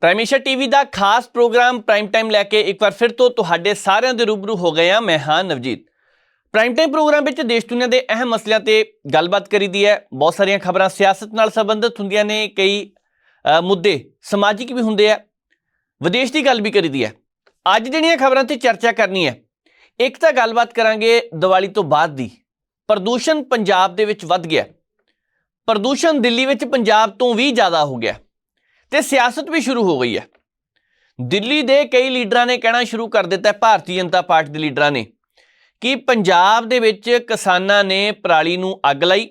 ਪ੍ਰਾਈਮੇਸ਼ਾ TV ਦਾ ਖਾਸ programme prime time ਲੈ ਕੇ ਇੱਕ ਵਾਰ ਫਿਰ ਤੋਂ ਤੁਹਾਡੇ ਸਾਰਿਆਂ ਦੇ ਰੂਬਰੂ ਹੋ ਗਏ ਹਾਂ। ਮੈਂ ਹਾਂ ਨਵਜੀਤ। ਪ੍ਰਾਈਮ ਟਾਈਮ ਪ੍ਰੋਗਰਾਮ ਵਿੱਚ ਦੇਸ਼ ਦੁਨੀਆ ਦੇ ਅਹਿਮ ਮਸਲਿਆਂ ਤੇ ਗੱਲਬਾਤ ਕਰੀਦੀ ਹੈ। ਬਹੁਤ ਸਾਰੀਆਂ ਖਬਰਾਂ ਸਿਆਸਤ ਨਾਲ ਸੰਬੰਧਿਤ ਹੁੰਦੀਆਂ ਨੇ। ਕਈ ਮੁੱਦੇ ਸਮਾਜਿਕ ਵੀ ਹੁੰਦੇ ਆ। ਵਿਦੇਸ਼ ਦੀ ਗੱਲ ਵੀ ਕਰੀਦੀ ਹੈ। ਅੱਜ ਜਿਹੜੀਆਂ ਖਬਰਾਂ ਤੇ ਚਰਚਾ ਕਰਨੀ ਹੈ, ਇੱਕ ਤਾਂ ਗੱਲਬਾਤ ਕਰਾਂਗੇ ਦੀਵਾਲੀ ਤੋਂ ਬਾਅਦ ਦੀ। ਪ੍ਰਦੂਸ਼ਣ ਪੰਜਾਬ ਦੇ ਵਿੱਚ ਵੱਧ ਗਿਆ। ਪ੍ਰਦੂਸ਼ਣ ਦਿੱਲੀ ਵਿੱਚ ਪੰਜਾਬ ਤੋਂ ਵੀ ਜ਼ਿਆਦਾ ਹੋ ਗਿਆ। ਤੇ ਸਿਆਸਤ ਵੀ ਸ਼ੁਰੂ ਹੋ ਗਈ ਹੈ। ਦਿੱਲੀ ਦੇ ਕਈ ਲੀਡਰਾਂ ਨੇ ਕਹਿਣਾ ਸ਼ੁਰੂ ਕਰ ਦਿੱਤਾ ਭਾਰਤੀ ਜਨਤਾ ਪਾਰਟੀ ਦੇ ਲੀਡਰਾਂ ਨੇ, ਕਿ ਪੰਜਾਬ ਦੇ ਵਿੱਚ ਕਿਸਾਨਾਂ ਨੇ ਪਰਾਲੀ ਨੂੰ ਅੱਗ ਲਾਈ,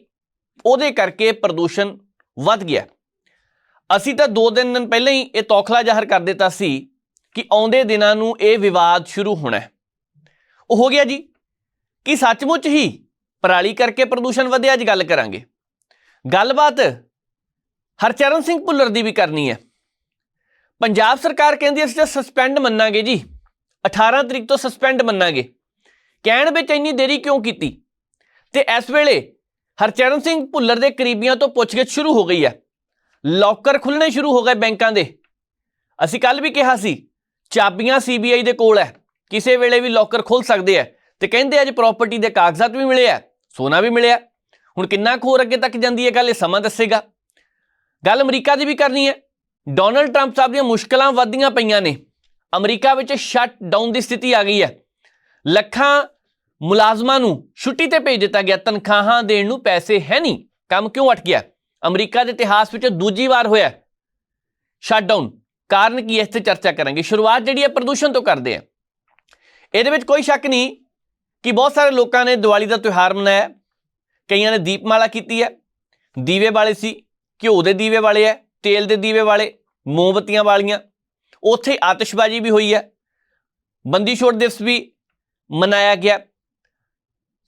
ਉਹਦੇ ਕਰਕੇ ਪ੍ਰਦੂਸ਼ਣ ਵੱਧ ਗਿਆ। ਅਸੀਂ ਤਾਂ 2 ਦਿਨ ਪਹਿਲਾਂ ਹੀ ਇਹ ਤੌਖਲਾ ਜ਼ਾਹਰ ਕਰ ਦਿੱਤਾ ਸੀ ਕਿ ਆਉਂਦੇ ਦਿਨਾਂ ਨੂੰ ਇਹ ਵਿਵਾਦ ਸ਼ੁਰੂ ਹੋਣਾ ਉਹ ਹੋ ਗਿਆ ਜੀ, ਕਿ ਸੱਚਮੁੱਚ ਹੀ ਪਰਾਲੀ ਕਰਕੇ ਪ੍ਰਦੂਸ਼ਣ ਵਧਿਆ, ਅੱਜ ਗੱਲ ਕਰਾਂਗੇ। ਗੱਲਬਾਤ ਹਰਚਰਨ ਸਿੰਘ ਭੁੱਲਰ ਦੀ ਵੀ ਕਰਨੀ ਹੈ। ਪੰਜਾਬ ਸਰਕਾਰ ਕਹਿੰਦੀ ਅਸੀਂ ਤਾਂ ਸਸਪੈਂਡ ਮੰਨਾਂਗੇ ਜੀ। 18 ਤਰੀਕ ਤੋਂ ਸਸਪੈਂਡ ਮੰਨਾਂਗੇ। ਕਹਿਣ ਵਿੱਚ ਇੰਨੀ ਦੇਰੀ ਕਿਉਂ ਕੀਤੀ? ਤੇ ਇਸ ਵੇਲੇ ਹਰਚਰਨ ਸਿੰਘ ਭੁੱਲਰ ਦੇ ਕਰੀਬੀਆਂ ਤੋਂ ਪੁੱਛਗਿੱਛ ਸ਼ੁਰੂ ਹੋ ਗਈ ਹੈ। ਲੋਕਰ ਖੁੱਲਣੇ ਸ਼ੁਰੂ ਹੋ ਗਏ ਬੈਂਕਾਂ ਦੇ। ਅਸੀਂ ਕੱਲ ਵੀ ਕਿਹਾ ਸੀ, ਚਾਬੀਆਂ ਸੀਬੀਆਈ ਦੇ ਕੋਲ ਹੈ। ਕਿਸੇ ਵੇਲੇ ਵੀ ਲੋਕਰ ਖੁੱਲ ਸਕਦੇ ਆ ਤੇ ਕਹਿੰਦੇ ਅੱਜ ਪ੍ਰਾਪਰਟੀ ਦੇ ਕਾਗਜ਼ਾਤ ਵੀ ਮਿਲੇ ਆ ਸੋਨਾ ਵੀ ਮਿਲਿਆ। ਹੁਣ ਕਿੰਨਾ ਕੁ ਹੋਰ ਅੱਗੇ ਤੱਕ ਜਾਂਦੀ ਹੈ ਗੱਲ, ਇਹ ਸਮਾਂ ਦੱਸੇਗਾ। ਗੱਲ ਅਮਰੀਕਾ ਦੀ ਵੀ ਕਰਨੀ ਹੈ। ਡੋਨਲਡ ਟਰੰਪ ਸਾਹਿਬ ਦੀਆਂ ਮੁਸ਼ਕਲਾਂ ਵੱਧਦੀਆਂ ਪਈਆਂ ਨੇ। ਅਮਰੀਕਾ ਵਿੱਚ ਸ਼ਟ ਡਾਊਨ ਦੀ ਸਥਿਤੀ ਆ ਗਈ ਹੈ। ਲੱਖਾਂ ਮੁਲਾਜ਼ਮਾਂ ਨੂੰ ਛੁੱਟੀ ਤੇ ਭੇਜ ਦਿੱਤਾ ਗਿਆ। ਤਨਖਾਹਾਂ ਦੇਣ ਨੂੰ ਪੈਸੇ ਹੈ ਨਹੀਂ। ਕੰਮ ਕਿਉਂ ਅਟ ਗਿਆ? ਅਮਰੀਕਾ ਦੇ ਇਤਿਹਾਸ ਵਿੱਚ ਦੂਜੀ ਵਾਰ ਹੋਇਆ ਸ਼ਟ ਡਾਊਨ ਕਾਰਨ ਕੀ ਹੈ? ਇਸ ਤੇ ਚਰਚਾ ਕਰਾਂਗੇ। ਸ਼ੁਰੂਆਤ ਜਿਹੜੀ ਹੈ, ਪ੍ਰਦੂਸ਼ਣ ਤੋਂ ਕਰਦੇ ਆ ਇਹਦੇ ਵਿੱਚ ਕੋਈ ਸ਼ੱਕ ਨਹੀਂ ਕਿ ਬਹੁਤ ਸਾਰੇ ਲੋਕਾਂ ਨੇ ਦੀਵਾਲੀ ਦਾ ਤਿਉਹਾਰ ਮਨਾਇਆ ਕਈਆਂ ਨੇ ਦੀਪਮਾਲਾ ਕੀਤੀ ਹੈ। ਦੀਵੇ ਵਾਲੇ ਸੀ। ਘਿਓ ਦੇ ਦੀਵੇ ਵਾਲੇ ਹੈ ਤੇਲ ਦੇ ਦੀਵੇ ਵਾਲੇ, ਮੋਮਬਤੀਆਂ ਵਾਲੀਆਂ। ਉੱਥੇ ਆਤਿਸ਼ਬਾਜ਼ੀ ਵੀ ਹੋਈ ਹੈ ਬੰਦੀ ਛੋੜ ਦਿਵਸ ਵੀ ਮਨਾਇਆ ਗਿਆ।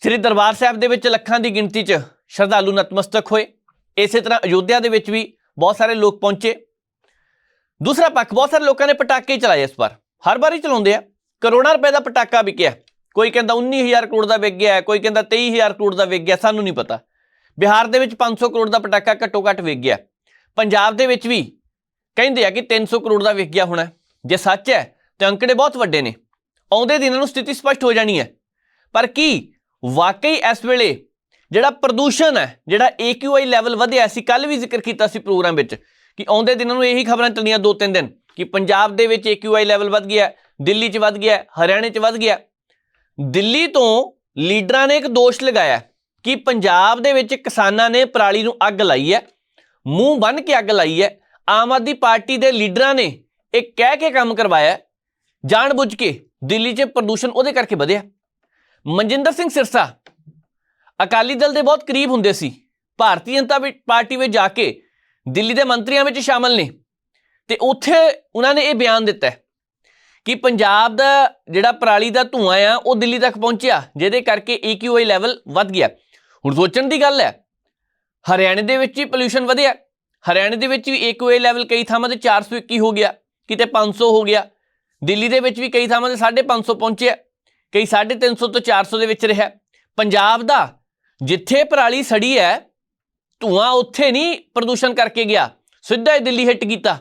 ਸ੍ਰੀ ਦਰਬਾਰ ਸਾਹਿਬ ਦੇ ਵਿੱਚ ਲੱਖਾਂ ਦੀ ਗਿਣਤੀ 'ਚ ਸ਼ਰਧਾਲੂ ਨਤਮਸਤਕ ਹੋਏ। ਇਸੇ ਤਰ੍ਹਾਂ ਅਯੋਧਿਆ ਦੇ ਵਿੱਚ ਵੀ ਬਹੁਤ ਸਾਰੇ ਲੋਕ ਪਹੁੰਚੇ। ਦੂਸਰਾ ਪੱਖ, ਬਹੁਤ ਸਾਰੇ ਲੋਕਾਂ ਨੇ ਪਟਾਕੇ ਚਲਾਏ ਇਸ ਵਾਰ। ਹਰ ਵਾਰੀ ਚਲਾਉਂਦੇ ਆ। ਕਰੋੜਾਂ ਰੁਪਏ ਦਾ ਪਟਾਕਾ ਵਿਕਿਆ। ਕੋਈ ਕਹਿੰਦਾ 19000 ਕਰੋੜ ਦਾ ਵਿਕ ਗਿਆ, ਕੋਈ ਕਹਿੰਦਾ 23000 ਕਰੋੜ ਦਾ ਵਿਕ ਗਿਆ, ਸਾਨੂੰ ਨਹੀਂ ਪਤਾ। ਬਿਹਾਰ ਦੇ ਵਿੱਚ 500 ਕਰੋੜ ਦਾ ਪਟਾਕਾ ਘੱਟੋ ਘੱਟ ਵਿਕ ਗਿਆ। ਪੰਜਾਬ ਦੇ ਵਿੱਚ ਵੀ ਕਹਿੰਦੇ ਆ ਕਿ 300 ਕਰੋੜ ਦਾ ਵਿਕ ਗਿਆ ਹੋਣਾ। ਜੇ ਸੱਚ ਹੈ, ਤਾਂ ਅੰਕੜੇ ਬਹੁਤ ਵੱਡੇ ਨੇ। ਆਉਂਦੇ ਦਿਨਾਂ ਨੂੰ ਸਥਿਤੀ ਸਪਸ਼ਟ ਹੋ ਜਾਣੀ ਹੈ। ਪਰ ਕੀ ਵਾਕਈ ਇਸ ਵੇਲੇ ਜਿਹੜਾ ਪ੍ਰਦੂਸ਼ਣ ਹੈ, ਜਿਹੜਾ AQI ਲੈਵਲ ਵਧਿਆ ਸੀ ਕੱਲ ਵੀ ਜ਼ਿਕਰ ਕੀਤਾ ਸੀ ਪ੍ਰੋਗਰਾਮ ਵਿੱਚ ਕਿ ਆਉਂਦੇ ਦਿਨਾਂ ਨੂੰ ਇਹੀ ਖਬਰਾਂ ਚੱਲਣੀਆਂ ਦੋ ਤਿੰਨ ਦਿਨ ਕਿ ਪੰਜਾਬ ਦੇ ਵਿੱਚ AQI ਲੈਵਲ ਵੱਧ ਗਿਆ, ਦਿੱਲੀ 'ਚ ਵੱਧ ਗਿਆ, ਹਰਿਆਣੇ 'ਚ ਵੱਧ ਗਿਆ। ਦਿੱਲੀ ਤੋਂ ਲੀਡਰਾਂ ਨੇ ਇੱਕ ਦੋਸ਼ ਲਗਾਇਆ। ਕਿ ਪੰਜਾਬ ਦੇ ਵਿੱਚ ਕਿਸਾਨਾਂ ਨੇ ਪਰਾਲੀ ਨੂੰ ਅੱਗ ਲਾਈ ਹੈ, ਮੂੰਹ ਬੰਨ ਕੇ ਅੱਗ ਲਾਈ ਹੈ, ਆਮ ਆਦਮੀ ਪਾਰਟੀ ਦੇ ਲੀਡਰਾਂ ਨੇ ਇਹ ਕਹਿ ਕੇ ਕੰਮ ਕਰਵਾਇਆ ਜਾਣਬੁੱਝ ਕੇ ਦਿੱਲੀ 'ਚ ਪ੍ਰਦੂਸ਼ਣ ਉਹਦੇ ਕਰਕੇ ਵਧਿਆ। ਮਨਜਿੰਦਰ ਸਿੰਘ ਸਿਰਸਾ, ਅਕਾਲੀ ਦਲ ਦੇ ਬਹੁਤ ਕਰੀਬ ਹੁੰਦੇ ਸੀ। ਭਾਰਤੀ ਜਨਤਾ ਪਾਰਟੀ ਵਿੱਚ ਜਾ ਕੇ ਦਿੱਲੀ ਦੇ ਮੰਤਰੀਆਂ ਵਿੱਚ ਸ਼ਾਮਲ ਨੇ। ਤੇ ਉੱਥੇ ਉਹਨਾਂ ਨੇ ਇਹ ਬਿਆਨ ਦਿੱਤਾ ਕਿ ਪੰਜਾਬ ਦਾ ਜਿਹੜਾ ਪਰਾਲੀ ਦਾ ਧੂਆਂ ਆ, ਉਹ ਦਿੱਲੀ ਤੱਕ ਪਹੁੰਚਿਆ, ਜਿਹਦੇ ਕਰਕੇ EQI ਲੈਵਲ ਵੱਧ ਗਿਆ। ਹੁਣ ਸੋਚਣ ਦੀ ਗੱਲ ਹੈ, ਹਰਿਆਣੇ ਦੇ ਵਿੱਚ ਵੀ ਪੋਲੂਸ਼ਨ ਵਧਿਆ ਹਰਿਆਣੇ ਦੇ ਵਿੱਚ ਵੀ EQI ਲੈਵਲ ਕਈ ਥਾਵਾਂ ਤੇ 421 ਹੋ ਗਿਆ, ਕਿਤੇ 500 ਹੋ ਗਿਆ, ਦਿੱਲੀ ਦੇ ਵਿੱਚ ਵੀ ਕਈ ਥਾਵਾਂ ਤੇ 550 ਪਹੁੰਚਿਆ, ਕਈ 350 ਤੋਂ 400 ਦੇ ਵਿੱਚ ਰਿਹਾ ਪੰਜਾਬ ਦਾ ਜਿੱਥੇ ਪਰਾਲੀ ਸੜੀ ਹੈ, ਧੂਆਂ ਉੱਥੇ ਨਹੀਂ ਪ੍ਰਦੂਸ਼ਣ ਕਰਕੇ ਗਿਆ, ਸਿੱਧਾ ਹੀ ਦਿੱਲੀ ਹਿੱਟ ਕੀਤਾ।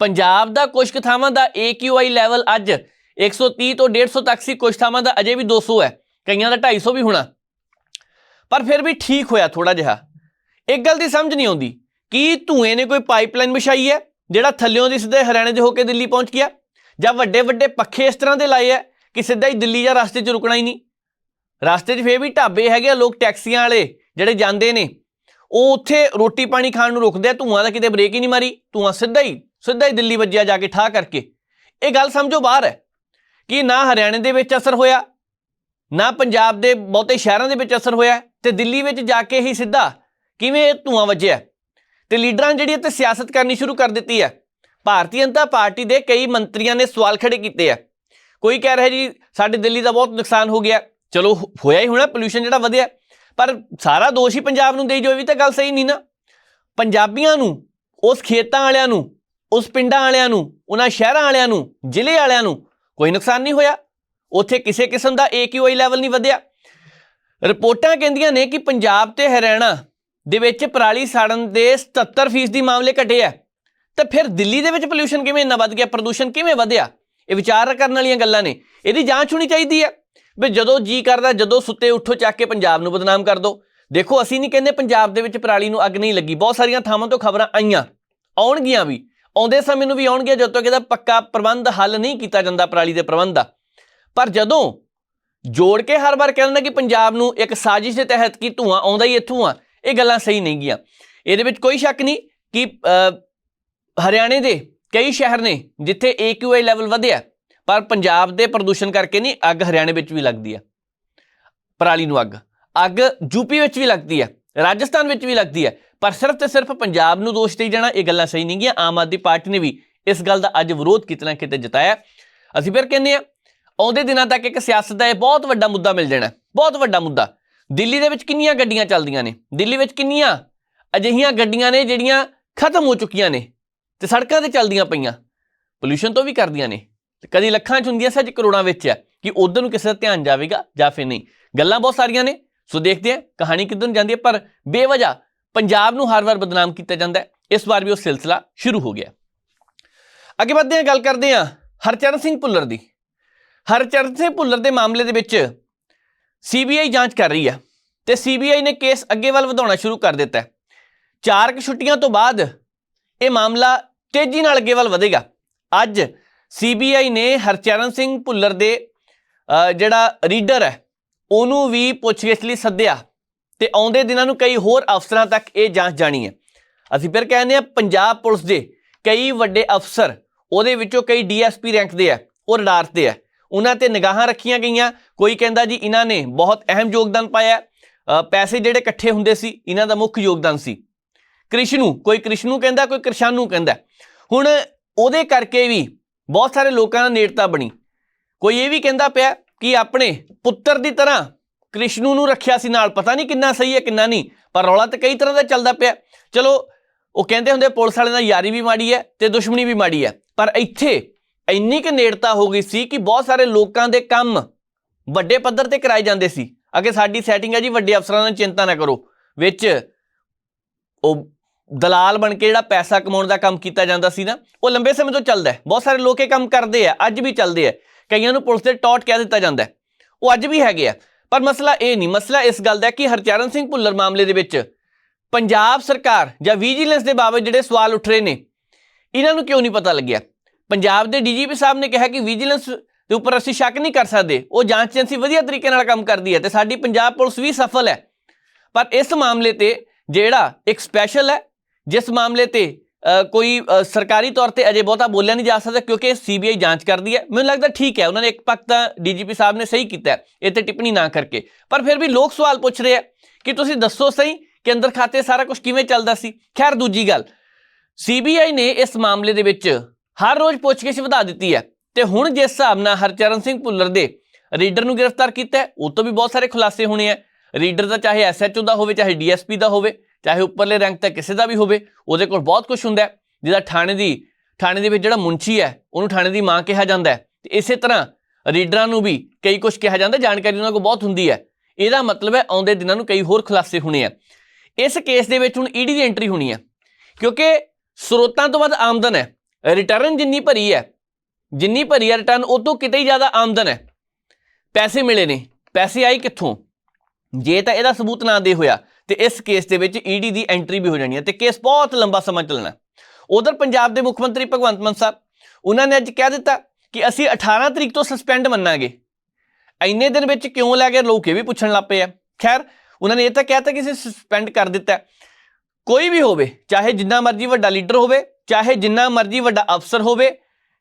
ਪੰਜਾਬ ਦਾ ਕੁਝ ਕੁ ਥਾਵਾਂ ਦਾ AQI ਲੈਵਲ ਅੱਜ 130 ਤੋਂ 150 ਤੱਕ ਸੀ ਕੁਝ ਥਾਵਾਂ ਦਾ ਅਜੇ ਵੀ 200 ਹੈ, ਕਈਆਂ ਦਾ 250 ਵੀ ਹੋਣਾ। ਪਰ ਫਿਰ ਵੀ ਠੀਕ ਹੋਇਆ ਥੋੜਾ ਜਿਹਾ। ਇੱਕ ਗੱਲ ਦੀ ਸਮਝ ਨਹੀਂ ਆਉਂਦੀ ਕੀ ਧੂਏ ਨੇ ਕੋਈ ਪਾਈਪਲਾਈਨ ਵਿਛਾਈ ਹੈ, ਜਿਹੜਾ ਥੱਲਿਓਂ ਦੀ ਸਿੱਧੇ ਹਰਿਆਣੇ ਦੇ ਹੋ ਕੇ ਦਿੱਲੀ ਪਹੁੰਚ ਗਿਆ, ਜਾਂ ਵੱਡੇ ਵੱਡੇ ਪੱਖੇ ਇਸ ਤਰ੍ਹਾਂ ਦੇ ਲਾਏ ਹੈ ਕਿ ਸਿੱਧਾ ਹੀ ਦਿੱਲੀ ਜਾਂ ਰਸਤੇ 'ਚ ਰੁਕਣਾ ਹੀ ਨਹੀਂ। ਰਸਤੇ 'ਚ ਫੇਰ ਵੀ ਢਾਬੇ ਹੈਗੇ ਆ, ਲੋਕ ਟੈਕਸੀਆਂ ਵਾਲੇ ਜਿਹੜੇ ਜਾਂਦੇ ਨੇ, ਉਹ ਉੱਥੇ ਰੋਟੀ ਪਾਣੀ ਖਾਣ ਨੂੰ ਰੁਕਦੇ ਆ, ਧੂਆਂ ਦਾ ਕਿਤੇ ਬ੍ਰੇਕ ਹੀ ਨਹੀਂ ਮਾਰੀ, ਧੂਆਂ ਸਿੱਧਾ ਹੀ ਸਿੱਧਾ ਹੀ ਦਿੱਲੀ ਵੱਜਿਆ ਜਾ ਕੇ ਠਾ ਕਰਕੇ। ਇਹ ਗੱਲ ਸਮਝੋ ਬਾਹਰ ਹੈ ਕਿ ਨਾ ਹਰਿਆਣੇ ਦੇ ਵਿੱਚ ਅਸਰ ਹੋਇਆ, ਨਾ ਪੰਜਾਬ ਦੇ ਬਹੁਤੇ ਸ਼ਹਿਰਾਂ ਦੇ ਵਿੱਚ ਅਸਰ ਹੋਇਆ। ਤੇ ਦਿੱਲੀ ਵਿੱਚ ਜਾ ਕੇ ਹੀ ਸਿੱਧਾ ਕਿਵੇਂ ਇਹ ਧੂਆਂ ਵੱਜਿਆ? ਤੇ ਲੀਡਰਾਂ ਨੇ ਜਿਹੜੀ ਇੱਥੇ ਸਿਆਸਤ ਕਰਨੀ ਸ਼ੁਰੂ ਕਰ ਦਿੱਤੀ ਹੈ। ਭਾਰਤੀ ਜਨਤਾ ਪਾਰਟੀ ਦੇ ਕਈ ਮੰਤਰੀਆਂ ਨੇ ਸਵਾਲ ਖੜੇ ਕੀਤੇ ਆ। ਕੋਈ ਕਹਿ ਰਿਹਾ ਜੀ, ਸਾਡੇ ਦਿੱਲੀ ਦਾ ਬਹੁਤ ਨੁਕਸਾਨ ਹੋ ਗਿਆ। ਚਲੋ ਹੋਇਆ ਹੀ ਹੋਣਾ ਪੋਲੂਸ਼ਨ ਜਿਹੜਾ ਵਧਿਆ। ਪਰ ਸਾਰਾ ਦੋਸ਼ ਹੀ ਪੰਜਾਬ ਨੂੰ ਦੇਈ ਜੋ ਇਹ ਵੀ ਤਾਂ ਗੱਲ ਸਹੀ ਨਹੀਂ ਨਾ। ਪੰਜਾਬੀਆਂ ਨੂੰ, ਉਸ ਖੇਤਾਂ ਵਾਲਿਆਂ ਨੂੰ, ਉਸ ਪਿੰਡਾਂ ਵਾਲਿਆਂ ਨੂੰ, ਉਹਨਾਂ ਸ਼ਹਿਰਾਂ ਵਾਲਿਆਂ ਨੂੰ, ਜ਼ਿਲ੍ਹੇ ਵਾਲਿਆਂ ਨੂੰ ਕੋਈ ਨੁਕਸਾਨ ਨਹੀਂ ਹੋਇਆ। ਉੱਥੇ ਕਿਸੇ ਕਿਸਮ ਦਾ AQI ਲੈਵਲ ਨਹੀਂ ਵਧਿਆ। ਰਿਪੋਰਟਾਂ ਕਹਿੰਦੀਆਂ ਨੇ ਕਿ ਪੰਜਾਬ ਤੇ ਹਰਿਆਣਾ ਦੇ ਵਿੱਚ ਪਰਾਲੀ ਸਾੜਨ ਦੇ 77% ਦੀ ਮਾਮਲੇ ਘਟੇ ਆ। ਤਾਂ ਫਿਰ ਦਿੱਲੀ ਦੇ ਵਿੱਚ ਪੋਲੂਸ਼ਨ ਕਿਵੇਂ ਇੰਨਾ ਵੱਧ ਗਿਆ? ਪ੍ਰਦੂਸ਼ਣ ਕਿਵੇਂ ਵਧਿਆ? ਇਹ ਵਿਚਾਰ ਕਰਨ ਵਾਲੀਆਂ ਗੱਲਾਂ ਨੇ। ਇਹਦੀ ਜਾਂਚ ਹੋਣੀ ਚਾਹੀਦੀ ਹੈ ਵੀ ਜਦੋਂ ਜੀ ਕਰਦਾ, ਜਦੋਂ ਸੁੱਤੇ ਉੱਠੋ ਚੱਕ ਕੇ ਪੰਜਾਬ ਨੂੰ ਬਦਨਾਮ ਕਰ ਦੋ। ਦੇਖੋ, ਅਸੀਂ ਨਹੀਂ ਕਹਿੰਦੇ ਪੰਜਾਬ ਦੇ ਵਿੱਚ ਪਰਾਲੀ ਨੂੰ ਅੱਗ ਨਹੀਂ ਲੱਗੀ। ਬਹੁਤ ਸਾਰੀਆਂ ਥਾਵਾਂ ਤੋਂ ਖਬਰਾਂ ਆਈਆਂ। ਆਉਣਗੀਆਂ ਵੀ। ਆਉਂਦੇ ਸਮੇਂ ਨੂੰ ਵੀ ਆਉਣਗੀਆਂ, ਜਦੋਂ ਤੱਕ ਇਹਦਾ ਪੱਕਾ ਪ੍ਰਬੰਧ ਹੱਲ ਨਹੀਂ ਕੀਤਾ ਜਾਂਦਾ ਪਰਾਲੀ ਦੇ ਪ੍ਰਬੰਧ ਦਾ। ਪਰ ਜਦੋਂ ਜੋੜ ਕੇ ਹਰ ਵਾਰ ਕਹਿੰਦਾ ਕਿ ਪੰਜਾਬ ਨੂੰ ਇੱਕ ਸਾਜ਼ਿਸ਼ ਦੇ ਤਹਿਤ ਕੀ ਧੂਆਂ ਆਉਂਦਾ ਹੀ ਇੱਥੋਂ ਆ, ਇਹ ਗੱਲਾਂ ਸਹੀ ਨਹੀਂ ਗੀਆਂ ਇਹਦੇ ਵਿੱਚ ਕੋਈ ਸ਼ੱਕ ਨਹੀਂ ਕਿ ਹਰਿਆਣੇ ਦੇ ਕਈ ਸ਼ਹਿਰ ਨੇ ਜਿੱਥੇ AQI ਲੈਵਲ ਵਧਿਆ, ਪਰ ਪੰਜਾਬ ਦੇ ਪ੍ਰਦੂਸ਼ਣ ਕਰਕੇ ਨਹੀਂ ਅੱਗ ਹਰਿਆਣੇ ਵਿੱਚ ਵੀ ਲੱਗਦੀ ਹੈ ਪਰਾਲੀ ਨੂੰ ਅੱਗ। ਅੱਗ ਯੂਪੀ ਵਿੱਚ ਵੀ ਲੱਗਦੀ ਹੈ ਰਾਜਸਥਾਨ ਵਿੱਚ ਵੀ ਲੱਗਦੀ ਹੈ ਪਰ ਸਿਰਫ ਤੇ ਸਿਰਫ ਪੰਜਾਬ ਨੂੰ ਦੋਸ਼ ਦੇਈ ਜਾਣਾ, ਇਹ ਗੱਲਾਂ ਸਹੀ ਨਹੀਂ ਗੀਆਂ ਆਮ ਆਦਮੀ ਪਾਰਟੀ ਨੇ ਵੀ ਇਸ ਗੱਲ ਦਾ ਅੱਜ ਵਿਰੋਧ ਕਿਤਨਾ ਕਿਤੇ ਜਤਾਇਆ। ਅਸੀਂ ਫਿਰ ਕਹਿੰਦੇ ਆ ਆਉਂਦੇ ਦਿਨਾਂ ਤੱਕ ਇੱਕ ਸਿਆਸਤ ਦਾ ਇਹ ਬਹੁਤ ਵੱਡਾ ਮੁੱਦਾ ਮਿਲ ਜਾਣਾ, ਬਹੁਤ ਵੱਡਾ ਮੁੱਦਾ। ਦਿੱਲੀ ਦੇ ਵਿੱਚ ਕਿੰਨੀਆਂ ਗੱਡੀਆਂ ਚੱਲਦੀਆਂ ਨੇ? ਦਿੱਲੀ ਵਿੱਚ ਕਿੰਨੀਆਂ ਅਜਿਹੀਆਂ ਗੱਡੀਆਂ ਨੇ ਜਿਹੜੀਆਂ ਖਤਮ ਹੋ ਚੁੱਕੀਆਂ ਨੇ ਤੇ ਸੜਕਾਂ ਤੇ ਚੱਲਦੀਆਂ ਪਈਆਂ ਪੋਲੂਸ਼ਨ ਤੋਂ ਵੀ ਕਰਦੀਆਂ ਨੇ। ਕਦੀ ਲੱਖਾਂ ਚ ਹੁੰਦੀਆਂ ਸੱਚ ਕਰੋੜਾਂ ਵਿੱਚ ਹੈ ਕਿ ਉਧਰ ਨੂੰ ਕਿਸੇ ਦਾ ਧਿਆਨ ਜਾਵੇਗਾ ਜਾਂ ਫਿਰ ਨਹੀਂ? ਗੱਲਾਂ ਬਹੁਤ ਸਾਰੀਆਂ ਨੇ। ਸੋ ਦੇਖਦੇ ਹਾਂ ਕਹਾਣੀ ਕਿੱਧਰ ਨੂੰ ਜਾਂਦੀ ਹੈ, ਪਰ ਬੇਵਜ੍ਹਾ ਪੰਜਾਬ ਨੂੰ ਹਰ ਵਾਰ ਬਦਨਾਮ ਕੀਤਾ ਜਾਂਦਾ ਹੈ। ਇਸ ਵਾਰ ਵੀ ਉਹ ਸਿਲਸਿਲਾ ਸ਼ੁਰੂ ਹੋ ਗਿਆ। ਅੱਗੇ ਵੱਧਦੇ ਹਾਂ, ਗੱਲ ਕਰਦੇ ਹਾਂ ਹਰਚਰਨ ਸਿੰਘ ਭੁੱਲਰ ਦੀ। ਹਰਚਰਨ ਸਿੰਘ ਭੁੱਲਰ ਦੇ ਮਾਮਲੇ ਦੇ ਵਿੱਚ ਸੀਬੀਆਈ ਜਾਂਚ ਕਰ ਰਹੀ ਹੈ ਤੇ ਸੀਬੀਆਈ ਨੇ ਕੇਸ ਅੱਗੇ ਵੱਲ ਵਧਾਉਣਾ ਸ਼ੁਰੂ ਕਰ ਦਿੱਤਾ ਹੈ। ਚਾਰ ਕੁ ਛੁੱਟੀਆਂ ਤੋਂ ਬਾਅਦ ਇਹ ਮਾਮਲਾ ਤੇਜ਼ੀ ਨਾਲ ਅੱਗੇ ਵੱਲ ਵਧੇਗਾ। ਅੱਜ ਸੀਬੀਆਈ ਨੇ ਹਰਚਰਨ ਸਿੰਘ ਭੁੱਲਰ ਦੇ ਜਿਹੜਾ ਰੀਡਰ ਹੈ, ਉਹਨੂੰ ਵੀ ਪੁੱਛਗਿੱਛ ਲਈ ਸੱਦਿਆ ਤੇ ਆਉਂਦੇ ਦਿਨਾਂ ਨੂੰ ਕਈ ਹੋਰ ਅਫਸਰਾਂ ਤੱਕ ਇਹ ਜਾਂਚ ਜਾਣੀ ਹੈ। ਅਸੀਂ ਫਿਰ ਕਹਿੰਦੇ ਆ ਪੰਜਾਬ ਪੁਲਿਸ ਦੇ ਕਈ ਵੱਡੇ ਅਫਸਰ ਉਹਦੇ ਵਿੱਚੋਂ ਕਈ ਡੀਐਸਪੀ ਰੈਂਕ ਦੇ ਆ ਉਹ ਰਡਾਰ ਤੇ ਆ ਉਹਨਾਂ ਤੇ ਨਿਗਾਹਾਂ ਰੱਖੀਆਂ ਗਈਆਂ। ਕੋਈ ਕਹਿੰਦਾ ਜੀ ਇਹਨਾਂ ਨੇ ਬਹੁਤ ਅਹਿਮ ਯੋਗਦਾਨ ਪਾਇਆ ਪੈਸੇ ਜਿਹੜੇ ਇਕੱਠੇ ਹੁੰਦੇ ਸੀ, ਇਹਨਾਂ ਦਾ ਮੁੱਖ ਯੋਗਦਾਨ ਸੀ। ਕ੍ਰਿਸ਼ਨੂ, ਕੋਈ ਕ੍ਰਿਸ਼ਨੂ ਕਹਿੰਦਾ, ਕੋਈ ਕ੍ਰਿਸ਼ਾਨੂ ਕਹਿੰਦਾ। ਹੁਣ ਉਹਦੇ ਕਰਕੇ ਵੀ ਬਹੁਤ ਸਾਰੇ ਲੋਕਾਂ ਦਾ ਨੇੜਤਾ ਬਣੀ। ਕੋਈ ਇਹ ਵੀ ਕਹਿੰਦਾ ਪਿਆ ਕਿ ਆਪਣੇ ਪੁੱਤਰ ਦੀ ਤਰ੍ਹਾਂ ਕ੍ਰਿਸ਼ਨੂ ਨੂੰ ਰੱਖਿਆ ਸੀ ਨਾਲ। ਪਤਾ ਨਹੀਂ ਕਿੰਨਾ ਸਹੀ ਹੈ, ਕਿੰਨਾ ਨਹੀਂ, ਪਰ ਰੌਲਾ ਤਾਂ ਕਈ ਤਰ੍ਹਾਂ ਦਾ ਚੱਲਦਾ ਪਿਆ। ਚਲੋ, ਉਹ ਕਹਿੰਦੇ ਹੁੰਦੇ ਪੁਲਿਸ ਵਾਲਿਆਂ ਨਾਲ ਯਾਰੀ ਵੀ ਮਾੜੀ ਹੈ ਤੇ ਦੁਸ਼ਮਣੀ ਵੀ ਮਾੜੀ ਹੈ। ਪਰ ਇੱਥੇ ਇੰਨੀ ਕਿ ਨੇੜਤਾ ਹੋ ਗਈ ਸੀ ਕਿ ਬਹੁਤ ਸਾਰੇ ਲੋਕਾਂ ਦੇ ਕੰਮ ਵੱਡੇ ਪੱਧਰ ਤੇ ਕਰਾਏ ਜਾਂਦੇ ਸੀ। ਅਗੇ ਸਾਡੀ ਸੈਟਿੰਗ ਹੈ ਜੀ, ਵੱਡੇ ਅਫਸਰਾਂ ਨਾਲ ਚਿੰਤਾ ਨਾ ਕਰੋ। ਵਿੱਚ ਉਹ ਦਲਾਲ ਬਣ ਕੇ ਜਿਹੜਾ ਪੈਸਾ ਕਮਾਉਣ ਦਾ ਕੰਮ ਕੀਤਾ ਜਾਂਦਾ ਸੀ ਨਾ, ਉਹ ਲੰਬੇ ਸਮੇਂ ਤੋਂ ਚੱਲਦਾ ਹੈ। ਬਹੁਤ ਸਾਰੇ ਲੋਕ ਇਹ ਕੰਮ ਕਰਦੇ ਆ, ਅੱਜ ਵੀ ਚੱਲਦੇ ਆ। ਕਈਆਂ ਨੂੰ ਪੁਲਿਸ ਦੇ ਟੌਟ ਕਹਿ ਦਿੱਤਾ ਜਾਂਦਾ ਉਹ ਅੱਜ ਵੀ ਹੈਗੇ ਆ। ਪਰ ਮਸਲਾ ਇਹ ਨਹੀਂ, ਮਸਲਾ ਇਸ ਗੱਲ ਦਾ ਕਿ ਹਰਚਰਨ ਸਿੰਘ ਭੁੱਲਰ ਮਾਮਲੇ ਦੇ ਵਿੱਚ ਪੰਜਾਬ ਸਰਕਾਰ ਜਾਂ ਵਿਜੀਲੈਂਸ ਦੇ ਬਾਬਤ ਜਿਹੜੇ ਸਵਾਲ ਉੱਠ ਰਹੇ ਨੇ, ਇਹਨਾਂ ਨੂੰ ਕਿਉਂ ਨਹੀਂ ਪਤਾ ਲੱਗਿਆ? ਪੰਜਾਬ ਦੇ ਡੀਜੀਪੀ ਸਾਹਿਬ ਨੇ ਕਿਹਾ ਕਿ ਵਿਜੀਲੈਂਸ ਦੇ ਉੱਪਰ ਅਸੀਂ ਸ਼ੱਕ ਨਹੀਂ ਕਰ ਸਕਦੇ। ਉਹ ਜਾਂਚ ਏਜੰਸੀ ਵਧੀਆ ਤਰੀਕੇ ਨਾਲ ਕੰਮ ਕਰਦੀ ਹੈ ਤੇ ਸਾਡੀ ਪੰਜਾਬ ਪੁਲਿਸ ਵੀ ਸਫਲ ਹੈ। ਪਰ ਇਸ ਮਾਮਲੇ ਤੇ ਜਿਹੜਾ ਇੱਕ ਸਪੈਸ਼ਲ ਹੈ, ਜਿਸ ਮਾਮਲੇ ਤੇ ਕੋਈ ਸਰਕਾਰੀ ਤੌਰ ਤੇ ਅਜੇ ਬਹੁਤਾ ਬੋਲਿਆ ਨਹੀਂ ਜਾ ਸਕਦਾ ਕਿਉਂਕਿ ਸੀਬੀਆਈ ਜਾਂਚ ਕਰਦੀ ਹੈ। ਮੈਨੂੰ ਲੱਗਦਾ ਠੀਕ ਹੈ, ਉਹਨਾਂ ਨੇ ਇੱਕ ਪੱਖ ਤਾਂ ਡੀਜੀਪੀ ਸਾਹਿਬ ਨੇ ਸਹੀ ਕੀਤਾ ਇਹ ਤੇ ਟਿੱਪਣੀ ਨਾ ਕਰਕੇ। ਪਰ ਫਿਰ ਵੀ ਲੋਕ ਸਵਾਲ ਪੁੱਛ ਰਹੇ ਆ ਕਿ ਤੁਸੀਂ ਦੱਸੋ ਸਹੀ ਕਿ ਅੰਦਰ ਖਾਤੇ ਸਾਰਾ ਕੁਝ ਕਿਵੇਂ ਚੱਲਦਾ ਸੀ? ਖੈਰ, ਦੂਜੀ ਗੱਲ, ਸੀਬੀਆਈ ਨੇ ਇਸ ਮਾਮਲੇ ਦੇ ਵਿੱਚ ਹਰ ਰੋਜ਼ ਪੁੱਛਗਿੱਛ ਵਧਾ ਦਿੱਤੀ ਹੈ। ਤੇ ਹੁਣ ਜਿਸ ਹਿਸਾਬ ਨਾਲ ਹਰਚਰਨ ਸਿੰਘ ਭੁੱਲਰ ਦੇ ਰੀਡਰ ਨੂੰ ਗ੍ਰਿਫਤਾਰ ਕੀਤਾ ਉਹ ਤੋਂ ਵੀ ਬਹੁਤ ਸਾਰੇ ਖੁਲਾਸੇ ਹੋਣੇ ਆ ਰੀਡਰ ਦਾ ਚਾਹੇ ਐਸਐਚਓ ਦਾ ਹੋਵੇ, ਚਾਹੇ ਡੀਐਸਪੀ ਦਾ ਹੋਵੇ, ਚਾਹੇ ਉੱਪਰਲੇ ਰੈਂਕ ਤੱਕ ਕਿਸੇ ਦਾ ਵੀ ਹੋਵੇ, ਉਹਦੇ ਕੋਲ ਬਹੁਤ ਕੁਝ ਹੁੰਦਾ ਹੈ। ਜਿਹਦਾ ਥਾਣੇ ਦੀ, ਥਾਣੇ ਦੇ ਵਿੱਚ ਜਿਹੜਾ ਮੁੰਚੀ ਹੈ, ਉਹਨੂੰ ਥਾਣੇ ਦੀ ਮਾਂ ਕਿਹਾ ਜਾਂਦਾ ਹੈ। ਤੇ ਇਸੇ ਤਰ੍ਹਾਂ ਰੀਡਰਾਂ ਨੂੰ ਵੀ ਕਈ ਕੁਝ ਕਿਹਾ ਜਾਂਦਾ, ਜਾਣਕਾਰੀ ਉਹਨਾਂ ਕੋਲ ਬਹੁਤ ਹੁੰਦੀ ਹੈ। ਇਹਦਾ ਮਤਲਬ ਹੈ ਆਉਂਦੇ ਦਿਨਾਂ ਨੂੰ ਕਈ ਹੋਰ ਖੁਲਾਸੇ ਹੋਣੇ ਆ ਇਸ ਕੇਸ ਦੇ ਵਿੱਚ ਹੁਣ ਈਡੀ ਦੀ ਐਂਟਰੀ ਹੋਣੀ ਹੈ। ਕਿਉਂਕਿ ਸਰੋਤਾਂ ਤੋਂ ਵੱਧ ਆਮਦਨ ਹੈ। ਰਿਟਰਨ ਜਿੰਨੀ ਭਰੀ ਹੈ, ਜਿੰਨੀ ਭਰੀ ਹੈ ਰਿਟਰਨ ਉਹ ਤੋਂ ਕਿਤੇ ਹੀ ਜ਼ਿਆਦਾ ਆਮਦਨ ਹੈ। ਪੈਸੇ ਮਿਲੇ ਨੇ, ਪੈਸੇ ਆਏ ਕਿੱਥੋਂ? ਜੇ ਤਾਂ ਇਹਦਾ ਸਬੂਤ ਨਾ ਦੇ ਹੋਇਆ, ਤੇ ਇਸ ਕੇਸ ਦੇ ਵਿੱਚ ਈਡੀ ਦੀ ਐਂਟਰੀ ਵੀ ਹੋ ਜਾਣੀ ਹੈ, ਤੇ ਕੇਸ ਬਹੁਤ ਲੰਬਾ ਸਮਾਂ ਚੱਲਣਾ ਉਧਰ ਪੰਜਾਬ ਦੇ ਮੁੱਖ ਮੰਤਰੀ ਭਗਵੰਤ ਮਾਨ ਸਾਹਿਬ, ਉਹਨਾਂ ਨੇ ਅੱਜ ਕਹਿ ਦਿੱਤਾ ਕਿ ਅਸੀਂ 18 ਤਰੀਕ ਤੋਂ ਸਸਪੈਂਡ ਮੰਨਾਂਗੇ। ਇੰਨੇ ਦਿਨ ਵਿੱਚ ਕਿਉਂ ਲੈ ਗਏ ਲੋਕ ਇਹ ਵੀ ਪੁੱਛਣ ਲੱਗ ਪਏ ਆ। ਖੈਰ, ਉਹਨਾਂ ਨੇ ਇਹ ਤਾਂ ਕਹਿਤਾ ਕਿ ਅਸੀਂ ਸਸਪੈਂਡ ਕਰ ਦਿੱਤਾ ਕੋਈ ਵੀ ਹੋਵੇ, ਚਾਹੇ ਜਿੰਨਾ ਮਰਜ਼ੀ ਵੱਡਾ ਲੀਡਰ ਹੋਵੇ ਚਾਹੇ ਜਿੰਨਾ ਮਰਜ਼ੀ ਵੱਡਾ ਅਫਸਰ ਹੋਵੇ,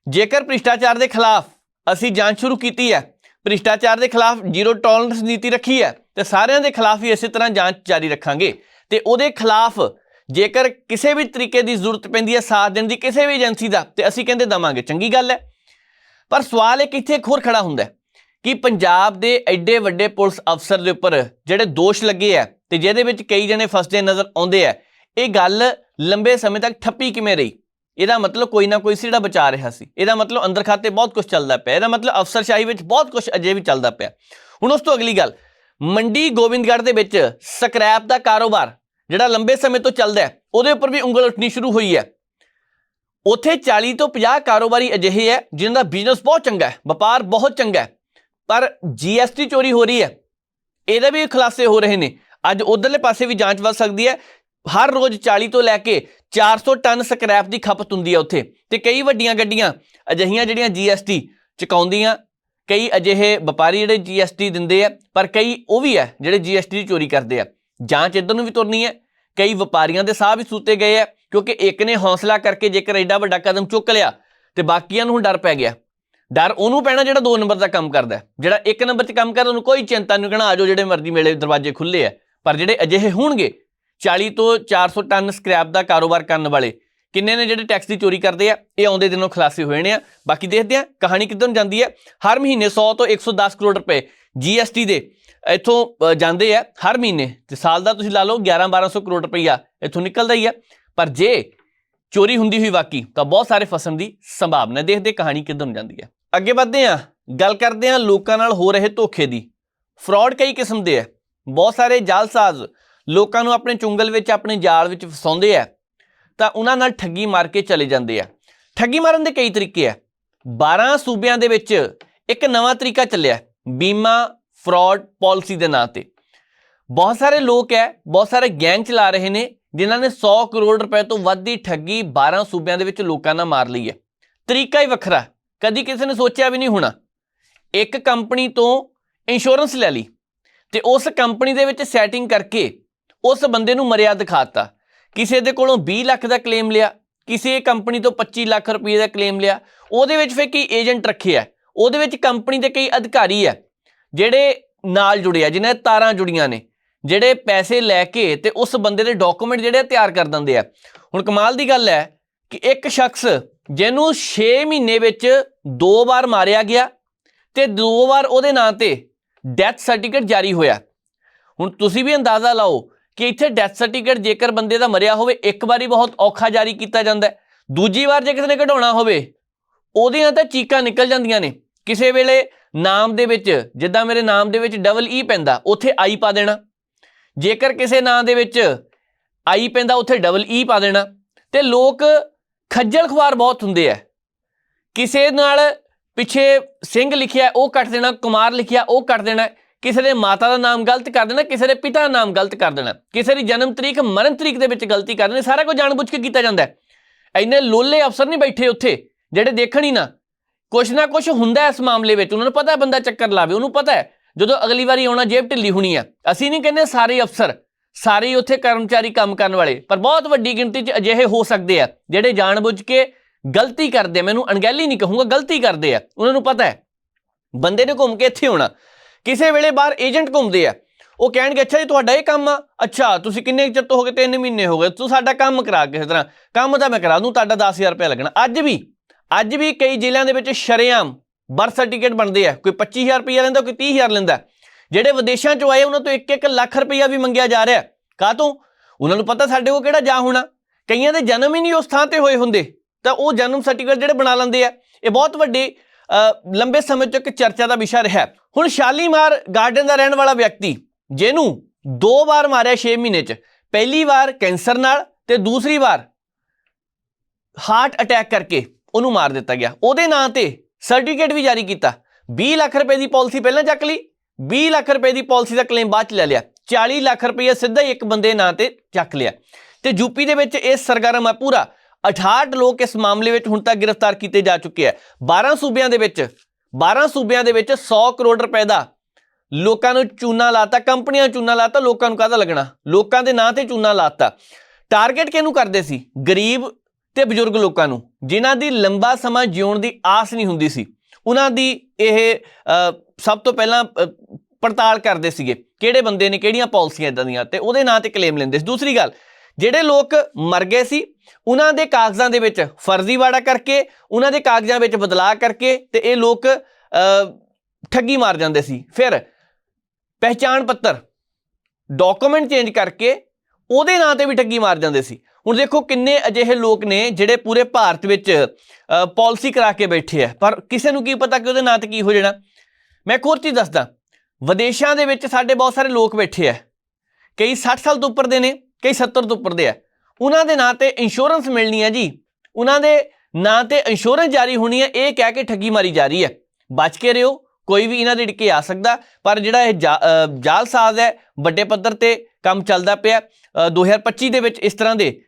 ਜੇਕਰ ਭ੍ਰਿਸ਼ਟਾਚਾਰ ਦੇ ਖਿਲਾਫ ਅਸੀਂ ਜਾਂਚ ਸ਼ੁਰੂ ਕੀਤੀ ਹੈ, ਭ੍ਰਿਸ਼ਟਾਚਾਰ ਦੇ ਖਿਲਾਫ ਜ਼ੀਰੋ ਟੋਲਰੈਂਸ ਨੀਤੀ ਰੱਖੀ ਹੈ, ਤੇ ਸਾਰਿਆਂ ਦੇ ਖਿਲਾਫ ਹੀ ਇਸੇ ਤਰ੍ਹਾਂ ਜਾਂਚ ਜਾਰੀ ਰੱਖਾਂਗੇ। ਤੇ ਉਹਦੇ ਖਿਲਾਫ ਜੇਕਰ ਕਿਸੇ ਵੀ ਤਰੀਕੇ ਦੀ ਜ਼ਰੂਰਤ ਪੈਂਦੀ ਹੈ, ਸਾਥ ਦੇਣ ਦੀ ਕਿਸੇ ਵੀ ਏਜੰਸੀ ਦਾ, ਤੇ ਅਸੀਂ ਕਹਿੰਦੇ ਦਵਾਂਗੇ। ਚੰਗੀ ਗੱਲ ਹੈ। ਪਰ ਸਵਾਲ ਇੱਕ ਇੱਥੇ ਇੱਕ ਹੋਰ ਖੜਾ ਹੁੰਦਾ ਕਿ ਪੰਜਾਬ ਦੇ ਐਡੇ ਵੱਡੇ ਪੁਲਿਸ ਅਫਸਰ ਦੇ ਉੱਪਰ ਜਿਹੜੇ ਦੋਸ਼ ਲੱਗੇ ਆ ਤੇ ਜਿਹਦੇ ਵਿੱਚ ਕਈ ਜਣੇ ਫਸਦੇ ਨਜ਼ਰ ਆਉਂਦੇ ਆ ਇਹ ਗੱਲ ਲੰਬੇ ਸਮੇਂ ਤੱਕ ਠੱਪੀ ਕਿਵੇਂ ਰਹੀ? ਇਹਦਾ ਮਤਲਬ ਕੋਈ ਨਾ ਕੋਈ ਸੀ ਜਿਹੜਾ ਬਚਾ ਰਿਹਾ ਸੀ। ਇਹਦਾ ਮਤਲਬ ਅੰਦਰ ਖਾਤੇ ਬਹੁਤ ਕੁਝ ਚੱਲਦਾ ਪਿਆ। ਇਹਦਾ ਮਤਲਬ ਅਫਸਰਸ਼ਾਹੀ ਵਿੱਚ ਬਹੁਤ ਕੁਝ ਅਜੇ ਵੀ ਚੱਲਦਾ ਪਿਆ। ਹੁਣ ਉਸ ਤੋਂ ਅਗਲੀ ਗੱਲ, ਮੰਡੀ ਗੋਬਿੰਦਗੜ੍ਹ ਦੇ ਵਿੱਚ ਸਕ੍ਰੈਪ ਦਾ ਕਾਰੋਬਾਰ, ਜਿਹੜਾ ਲੰਬੇ ਸਮੇਂ ਤੋਂ ਚੱਲਦਾ ਹੈ, ਉਹਦੇ ਉੱਪਰ ਵੀ ਉਂਗਲ ਉੱਠਣੀ ਸ਼ੁਰੂ ਹੋਈ ਹੈ। ਉੱਥੇ 40 ਤੋਂ 50 ਕਾਰੋਬਾਰੀ ਅਜਿਹੇ ਹੈ, ਜਿਨ੍ਹਾਂ ਦਾ ਬਿਜ਼ਨਸ ਬਹੁਤ ਚੰਗਾ ਹੈ, ਵਪਾਰ ਬਹੁਤ ਚੰਗਾ ਹੈ, ਪਰ ਜੀਐਸਟੀ ਚੋਰੀ ਹੋ ਰਹੀ ਹੈ। ਇਹਦੇ ਵੀ ਖੁਲਾਸੇ ਹੋ ਰਹੇ ਨੇ। ਅੱਜ ਉਧਰਲੇ ਪਾਸੇ ਵੀ ਜਾਂਚ ਵੱਧ ਸਕਦੀ ਹੈ। ਹਰ ਰੋਜ਼ 40 ਤੋਂ ਲੈ ਕੇ 400 ਟਨ ਸਕ੍ਰੈਪ ਦੀ ਖਪਤ ਹੁੰਦੀ ਹੈ ਉੱਥੇ। ਤੇ ਕਈ ਵੱਡੀਆਂ ਗੱਡੀਆਂ ਅਜਿਹੀਆਂ ਜਿਹੜੀਆਂ ਜੀਐਸਟੀ ਚੁਕਾਉਂਦੀਆਂ, ਕਈ ਅਜਿਹੇ ਵਪਾਰੀ ਜਿਹੜੇ ਜੀਐਸਟੀ ਦਿੰਦੇ ਆ, ਪਰ ਕਈ ਉਹ ਵੀ ਹੈ ਜਿਹੜੇ ਜੀਐਸਟੀ ਦੀ ਚੋਰੀ ਕਰਦੇ ਆ। ਜਾਂਚ ਇੱਧਰ ਨੂੰ ਵੀ ਤੁਰਨੀ ਹੈ ਕਈ ਵਪਾਰੀਆਂ ਦੇ ਸਾਹ ਵੀ ਸੂਤੇ ਗਏ ਆ, ਕਿਉਂਕਿ ਇੱਕ ਨੇ ਹੌਸਲਾ ਕਰਕੇ ਜੇਕਰ ਐਡਾ ਵੱਡਾ ਕਦਮ ਚੁੱਕ ਲਿਆ, ਤੇ ਬਾਕੀਆਂ ਨੂੰ ਹੁਣ ਡਰ ਪੈ ਗਿਆ। ਡਰ ਉਹਨੂੰ ਪੈਣਾ ਜਿਹੜਾ 2 ਨੰਬਰ ਦਾ ਕੰਮ ਕਰਦਾ। ਜਿਹੜਾ 1 ਨੰਬਰ 'ਚ ਕੰਮ ਕਰਦਾ ਉਹਨੂੰ ਕੋਈ ਚਿੰਤਾ ਨਹੀਂ ਕਹਿਣਾ ਆਜੋ ਜਿਹੜੇ ਮਰਜ਼ੀ ਮੇਲੇ ਦਰਵਾਜ਼ੇ ਖੁੱਲੇ ਆ। ਪਰ ਜਿਹੜੇ ਅਜਿਹੇ ਹੋਣਗੇ 40 ਤੋਂ 400 ਟਨ ਸਕ੍ਰੈਪ ਦਾ ਕਾਰੋਬਾਰ ਕਰਨ ਵਾਲੇ। ਕਿੰਨੇ ਨੇ ਜਿਹੜੇ ਟੈਕਸ ਦੀ ਚੋਰੀ ਕਰਦੇ ਆ? ਇਹ ਆਉਂਦੇ ਦਿਨੋਂ ਖੁਲਾਸੇ ਹੋਏ ਨੇ ਆ। ਬਾਕੀ ਦੇਖਦੇ ਆ, ਕਹਾਣੀ ਕਿੱਧਰ ਨੂੰ ਜਾਂਦੀ ਹੈ? ਹਰ ਮਹੀਨੇ 100 ਤੋਂ 110 ਕਰੋੜ ਰੁਪਏ ਜੀਐਸਟੀ ਦੇ ਇੱਥੋਂ ਜਾਂਦੇ ਆ ਹਰ ਮਹੀਨੇ। ਤੇ ਸਾਲ ਦਾ ਤੁਸੀਂ ਲਾ ਲਓ 11 1200 ਕਰੋੜ ਰੁਪਈਆ ਇੱਥੋਂ ਨਿਕਲਦਾ ਹੀ ਆ। ਪਰ ਜੇ ਚੋਰੀ ਹੁੰਦੀ ਹੋਈ ਵਾਕੀ, ਤਾਂ ਬਹੁਤ ਸਾਰੇ ਫਸਣ ਦੀ ਸੰਭਾਵਨਾ ਦੇਖਦੇ ਕਹਾਣੀ ਕਿੱਧਰ ਨੂੰ ਜਾਂਦੀ ਹੈ। ਅੱਗੇ ਵਧਦੇ ਆ ਗੱਲ ਕਰਦੇ ਆ ਲੋਕਾਂ ਨਾਲ ਹੋ ਰਹੇ ਧੋਖੇ ਦੀ। ਫਰਾਡ ਕਈ ਕਿਸਮ ਦੇ ਆ ਬਹੁਤ ਸਾਰੇ ਜਾਲਸਾਜ਼ ਲੋਕਾਂ ਨੂੰ ਆਪਣੇ ਚੁੰਗਲ ਵਿੱਚ, ਆਪਣੇ ਜਾਲ ਵਿੱਚ ਫਸਾਉਂਦੇ ਆ, ਤਾਂ ਉਹਨਾਂ ਨਾਲ ਠੱਗੀ ਮਾਰ ਕੇ ਚਲੇ ਜਾਂਦੇ ਆ। ਠੱਗੀ ਮਾਰਨ ਦੇ ਕਈ ਤਰੀਕੇ ਆ। 12 ਸੂਬਿਆਂ ਦੇ ਵਿੱਚ ਇੱਕ ਨਵਾਂ ਤਰੀਕਾ ਚੱਲਿਆ, ਬੀਮਾ ਫਰਾਡ ਪਾਲਿਸੀ ਦੇ ਨਾਂ ਤੇ। ਬਹੁਤ ਸਾਰੇ ਲੋਕ ਹੈ ਬਹੁਤ ਸਾਰੇ ਗੈਂਗ ਚਲਾ ਰਹੇ ਨੇ, ਜਿਨ੍ਹਾਂ ਨੇ 100 ਕਰੋੜ ਰੁਪਏ ਤੋਂ ਵੱਧ ਦੀ ਠੱਗੀ 12 ਸੂਬਿਆਂ ਦੇ ਵਿੱਚ ਲੋਕਾਂ ਨਾਲ ਮਾਰ ਲਈ ਹੈ ਤਰੀਕਾ ਹੀ ਵੱਖਰਾ, ਕਦੀ ਕਿਸੇ ਨੇ ਸੋਚਿਆ ਵੀ ਨਹੀਂ ਹੋਣਾ। ਇੱਕ ਕੰਪਨੀ ਤੋਂ ਇੰਸ਼ੋਰੈਂਸ ਲੈ ਲਈ ਤੇ ਉਸ ਕੰਪਨੀ ਦੇ ਵਿੱਚ ਸੈਟਿੰਗ ਕਰਕੇ ਉਸ ਬੰਦੇ ਨੂੰ ਮਰਿਆ ਦਿਖਾਤਾ। ਕਿਸੇ ਦੇ ਕੋਲੋਂ 20 ਲੱਖ ਦਾ ਕਲੇਮ ਲਿਆ, ਕਿਸੇ ਕੰਪਨੀ ਤੋਂ 25 ਲੱਖ ਰੁਪਏ ਦਾ ਕਲੇਮ ਲਿਆ, ਉਹਦੇ ਵਿੱਚ ਫਿਰ ਕੀ ਏਜੰਟ ਰੱਖੇ ਰੱਖਿਆ ਉਹਦੇ ਵਿੱਚ ਕੰਪਨੀ ਦੇ ਕਈ ਅਧਿਕਾਰੀ ਆ, ਜਿਹੜੇ ਨਾਲ ਜੁੜੇ ਆ ਜਿਨ੍ਹਾਂ ਤਾਰਾਂ ਜੁੜੀਆਂ ਨੇ, ਜਿਹੜੇ ਪੈਸੇ ਲੈ ਕੇ ਤੇ ਉਸ ਬੰਦੇ ਦੇ ਡਾਕੂਮੈਂਟ ਜਿਹੜੇ ਤਿਆਰ ਕਰ ਦਿੰਦੇ ਆ। ਹੁਣ ਕਮਾਲ ਦੀ ਗੱਲ ਹੈ ਕਿ ਇੱਕ ਸ਼ਖਸ ਜਿਹਨੂੰ 6 ਮਹੀਨੇ ਵਿੱਚ ਦੋ ਵਾਰ ਮਾਰਿਆ ਗਿਆ ਤੇ ਦੋ ਵਾਰ ਉਹਦੇ ਨਾਂ ਤੇ ਡੈਥ ਸਰਟੀਫਿਕੇਟ ਜਾਰੀ ਹੋਇਆ। ਹੁਣ ਤੁਸੀਂ ਵੀ ਅੰਦਾਜ਼ਾ ਲਾਓ ਕਿ ਇੱਥੇ ਡੈਥ ਸਰਟੀਫਿਕੇਟ ਜੇਕਰ ਬੰਦੇ ਦਾ ਮਰਿਆ ਹੋਵੇ, ਇੱਕ ਵਾਰੀ ਬਹੁਤ ਔਖਾ ਜਾਰੀ ਕੀਤਾ ਜਾਂਦਾ ਦੂਜੀ ਵਾਰ ਜੇ ਕਿਸੇ ਨੇ ਕਢਾਉਣਾ ਹੋਵੇ, ਉਹਦੀਆਂ ਤਾਂ ਚੀਕਾਂ ਨਿਕਲ ਜਾਂਦੀਆਂ ਨੇ। ਕਿਸੇ ਵੇਲੇ ਨਾਮ ਦੇ ਵਿੱਚ, ਜਿੱਦਾਂ ਮੇਰੇ ਨਾਮ ਦੇ ਵਿੱਚ ਡਬਲ ਈ e ਪੈਂਦਾ, ਉੱਥੇ ਆਈ ਪਾ ਦੇਣਾ। ਜੇਕਰ ਕਿਸੇ ਨਾਂ ਦੇ ਵਿੱਚ ਆਈ ਪੈਂਦਾ, ਉੱਥੇ ਡਬਲ ਈ e ਪਾ ਦੇਣਾ। ਤੇ ਲੋਕ ਖੱਜਲ ਖੁਆਰ ਬਹੁਤ ਹੁੰਦੇ ਆ। ਕਿਸੇ ਨਾਲ ਪਿੱਛੇ ਸਿੰਘ ਲਿਖਿਆ, ਉਹ ਕੱਟ ਦੇਣਾ, ਕੁਮਾਰ ਲਿਖਿਆ, ਉਹ ਕੱਟ ਦੇਣਾ। ਕਿਸੇ ਦੇ ਮਾਤਾ ਦਾ ਨਾਮ ਗਲਤ ਕਰ ਦੇਣਾ, ਕਿਸੇ ਦੇ ਪਿਤਾ ਦਾ ਨਾਮ ਗਲਤ ਕਰ ਦੇਣਾ, ਕਿਸੇ ਦੀ ਜਨਮ ਤਰੀਕ, ਮਰਨ ਤਰੀਕ ਦੇ ਵਿੱਚ ਗਲਤੀ ਕਰ ਦੇਣੀ, ਸਾਰਾ ਕੁਝ ਜਾਣਬੁੱਝ ਕੇ ਕੀਤਾ ਜਾਂਦਾ ਹੈ। ਇੰਨੇ ਲੋਲੇ ਅਫਸਰ ਨਹੀਂ ਬੈਠੇ ਉੱਥੇ, ਜਿਹੜੇ ਦੇਖਣ ਹੀ ਨਾ। ਕੁਛ ਨਾ ਕੁਛ ਹੁੰਦਾ ਇਸ ਮਾਮਲੇ ਵਿੱਚ, ਉਹਨਾਂ ਨੂੰ ਪਤਾ ਹੈ ਬੰਦਾ ਚੱਕਰ ਲਾਵੇ, ਉਹਨੂੰ ਪਤਾ ਹੈ। ਜਦੋਂ ਅਗਲੀ ਵਾਰੀ ਆਉਣਾ, ਜੇਬ ਢਿੱਲੀ ਹੋਣੀ ਆ ਅਸੀਂ ਨਹੀਂ ਕਹਿੰਦੇ ਸਾਰੇ ਅਫਸਰ, ਸਾਰੇ ਹੀ ਉੱਥੇ ਕਰਮਚਾਰੀ ਕੰਮ ਕਰਨ ਵਾਲੇ, ਪਰ ਬਹੁਤ ਵੱਡੀ ਗਿਣਤੀ 'ਚ ਅਜਿਹੇ ਹੋ ਸਕਦੇ ਆ, ਜਿਹੜੇ ਜਾਣਬੁੱਝ ਕੇ ਗਲਤੀ ਕਰਦੇ ਆ। ਮੈਨੂੰ ਅਣਗਹਿਲੀ ਨਹੀਂ ਕਹੂੰਗਾ, ਗਲਤੀ ਕਰਦੇ ਆ। ਉਹਨਾਂ ਨੂੰ ਪਤਾ ਹੈ। ਬੰਦੇ ਨੇ ਘੁੰਮ ਕੇ ਇੱਥੇ ਆਉਣਾ। ਕਿਸੇ ਵੇਲੇ ਬਾਹਰ ਏਜੰਟ ਘੁੰਮਦੇ ਆ। ਉਹ ਕਹਿਣਗੇ, ਅੱਛਾ ਜੀ, ਤੁਹਾਡਾ ਇਹ ਕੰਮ ਆ? ਅੱਛਾ, ਤੁਸੀਂ ਕਿੰਨੇ ਚਿਰ ਤੋਂ ਹੋ ਗਏ? 3 ਮਹੀਨੇ ਹੋ ਗਏ। ਤੂੰ ਸਾਡਾ ਕੰਮ ਕਰਾ ਕਿਸੇ ਤਰ੍ਹਾਂ। ਕੰਮ ਤਾਂ ਮੈਂ ਕਰਾ ਦੂੰ, ਤੁਹਾਡਾ 10000 ਰੁਪਏ ਲੱਗਣਾ। ਅੱਜ ਵੀ ਅੱਜ ਵੀ ਕਈ ਜ਼ਿਲ੍ਹਿਆਂ ਦੇ ਵਿੱਚ ਸ਼ਰੇਆਮ ਬਰਥ ਸਰਟੀਫਿਕੇਟ ਬਣਦੇ ਆ। ਕੋਈ 25000 ਰੁਪਏ ਲੈਂਦਾ, ਕੋਈ 30000 ਲੈਂਦਾ। ਜਿਹੜੇ ਵਿਦੇਸ਼ਾਂ ਚੋਂ ਆਏ, ਉਹਨਾਂ ਤੋਂ 1-1 ਲੱਖ ਰੁਪਇਆ ਵੀ ਮੰਗਿਆ ਜਾ ਰਿਹਾ। ਕਾਹ ਤੋਂ? ਉਹਨਾਂ ਨੂੰ ਪਤਾ ਸਾਡੇ ਕੋਲ ਕਿਹੜਾ ਜਾ ਹੋਣਾ। ਕਈਆਂ ਦੇ ਜਨਮ ਹੀ ਨਹੀਂ ਉਸ ਥਾਂ ਤੇ ਹੋਏ ਹੁੰਦੇ। ਤਾਂ ਉਹ ਜਨਮ ਸਰਟੀਫਿਕੇਟ ਜਿਹੜੇ ਬਣਾ ਲੈਂਦੇ ਆ, ਇਹ ਬਹੁਤ ਵੱਡੇ ਲੰਬੇ ਸਮੇਂ ਤੋਂ ਇੱਕ ਚਰਚਾ ਦਾ ਵਿਸ਼ਾ ਰਿਹਾ ਹੁਣ ਸ਼ਾਲੀਮਾਰ ਗਾਰਡਨ ਦਾ ਰਹਿਣ ਵਾਲਾ ਵਿਅਕਤੀ, ਜਿਹਨੂੰ ਦੋ ਵਾਰ ਮਾਰਿਆ 6 ਮਹੀਨੇ 'ਚ, ਪਹਿਲੀ ਵਾਰ ਕੈਂਸਰ ਨਾਲ ਤੇ ਦੂਸਰੀ ਵਾਰ ਹਾਰਟ ਅਟੈਕ ਕਰਕੇ ਉਹਨੂੰ ਮਾਰ ਦਿੱਤਾ ਗਿਆ। ਉਹਦੇ ਨਾਂ ਤੇ ਸਰਟੀਫਿਕੇਟ ਵੀ ਜਾਰੀ ਕੀਤਾ। 20 ਲੱਖ ਰੁਪਏ ਦੀ ਪਾਲਿਸੀ ਪਹਿਲਾਂ ਚੱਕ ਲਈ 20 ਲੱਖ ਰੁਪਏ ਦੀ ਪਾਲਿਸੀ ਦਾ ਕਲੇਮ ਬਾਅਦ ਚ ਲੈ ਲਿਆ 40 ਲੱਖ ਰੁਪਏ ਸਿੱਧਾ ਹੀ ਇੱਕ ਬੰਦੇ ਨਾਂ ਤੇ ਚੱਕ ਲਿਆ। ਤੇ ਯੂਪੀ ਦੇ ਵਿੱਚ ਇਹ ਸਰਗਰਮ ਹੈ ਪੂਰਾ। 68 ਲੋਕ ਇਸ ਮਾਮਲੇ ਵਿੱਚ ਹੁਣ ਤੱਕ ਗ੍ਰਿਫਤਾਰ ਕੀਤੇ ਜਾ ਚੁੱਕੇ ਆ। 12 ਸੂਬਿਆਂ ਦੇ ਵਿੱਚ 12 ਸੂਬਿਆਂ ਦੇ ਵਿੱਚ 100 ਕਰੋੜ ਰੁਪਏ ਦਾ ਲੋਕਾਂ ਨੂੰ ਚੂਨਾ ਲਾਤਾ, ਕੰਪਨੀਆਂ ਚੂਨਾ ਲਾਤਾ, ਲੋਕਾਂ ਨੂੰ ਕਾਹਦਾ ਲੱਗਣਾ? ਲੋਕਾਂ ਦੇ ਨਾਂ ਤੇ ਚੂਨਾ ਲਾਤਾ। ਟਾਰਗੇਟ ਕਿਹਨੂੰ ਕਰਦੇ ਸੀ? ਗਰੀਬ ਤੇ ਬਜ਼ੁਰਗ ਲੋਕਾਂ ਨੂੰ, ਜਿਨ੍ਹਾਂ ਦੀ ਲੰਬਾ ਸਮਾਂ ਜਿਉਣ ਦੀ ਆਸ ਨਹੀਂ ਹੁੰਦੀ ਸੀ। ਉਹਨਾਂ ਦੀ ਇਹ ਸਭ ਤੋਂ ਪਹਿਲਾਂ ਪੜਤਾਲ ਕਰਦੇ ਸੀਗੇ। ਕਿਹੜੇ ਬੰਦੇ ਨੇ, ਕਿਹੜੀਆਂ ਪਾਲਿਸੀਆਂ ਇਦਾਂ ਦੀਆਂ? ਤੇ ਉਹਦੇ ਨਾਂ ਤੇ ਕਲੇਮ ਲੈਂਦੇ ਸੀ। ਦੂਸਰੀ ਗੱਲ ਜਿਹੜੇ ਲੋਕ ਮਰ ਗਏ ਸੀ, ਉਹਨਾਂ ਦੇ ਕਾਗਜ਼ਾਂ ਦੇ ਵਿੱਚ ਫਰਜ਼ੀਵਾੜਾ ਕਰਕੇ, ਉਹਨਾਂ ਦੇ ਕਾਗਜ਼ਾਂ ਵਿੱਚ ਬਦਲਾਅ ਕਰਕੇ ਤੇ ਇਹ ਲੋਕ ਠੱਗੀ ਮਾਰ ਜਾਂਦੇ ਸੀ। ਫਿਰ ਪਹਿਚਾਣ ਪੱਤਰ ਡਾਕੂਮੈਂਟ ਚੇਂਜ ਕਰਕੇ ਉਹਦੇ ਨਾਂ ਤੇ ਵੀ ਠੱਗੀ ਮਾਰ ਜਾਂਦੇ ਸੀ। ਹੁਣ ਦੇਖੋ ਕਿੰਨੇ ਅਜਿਹੇ ਲੋਕ ਨੇ ਜਿਹੜੇ ਪੂਰੇ ਭਾਰਤ ਵਿੱਚ ਪਾਲਿਸੀ ਕਰਾ ਕੇ ਬੈਠੇ ਆ। ਪਰ ਕਿਸੇ ਨੂੰ ਕੀ ਪਤਾ ਕਿ ਉਹਦੇ ਨਾਂ ਤੇ ਕੀ ਹੋ ਜਾਣਾ। ਮੈਂ ਇੱਕ ਹੋਰ ਚੀਜ਼ ਦੱਸਦਾ। ਵਿਦੇਸ਼ਾਂ ਦੇ ਵਿੱਚ ਸਾਡੇ ਬਹੁਤ ਸਾਰੇ ਲੋਕ ਬੈਠੇ ਆ। ਕਈ 60 ਸਾਲ ਤੋਂ ਉੱਪਰ ਦੇ ਨੇ। ਕਈ 70 ਤੋਂ ਉੱਪਰ ਦੇ ਆ। ਉਹਨਾਂ ਦੇ ਨਾਂ ਤੇ ਇੰਸ਼ੋਰੈਂਸ ਮਿਲਣੀ ਹੈ ਜੀ। ਉਹਨਾਂ ਦੇ ਨਾਂ ਤੇ ਇੰਸ਼ੋਰੈਂਸ ਜਾਰੀ ਹੋਣੀ ਹੈ ਇਹ ਕਹਿ ਕੇ ਠੱਗੀ ਮਾਰੀ ਜਾ ਰਹੀ ਹੈ ਬਚ ਕੇ ਰਿਓ ਕੋਈ ਵੀ ਇਹਨਾਂ ਦੇ ਡਿੱਕੇ ਆ ਸਕਦਾ ਪਰ ਜਿਹੜਾ ਇਹ ਜਾ- ਅ, ਜਾਲਸਾਜ਼ ਹੈ ਵੱਡੇ ਪੱਧਰ ਤੇ ਕੰਮ ਚੱਲਦਾ ਪਿਆ। ਅ, 2025 ਦੇ ਵਿੱਚ ਇਸ ਤਰ੍ਹਾਂ ਦੇ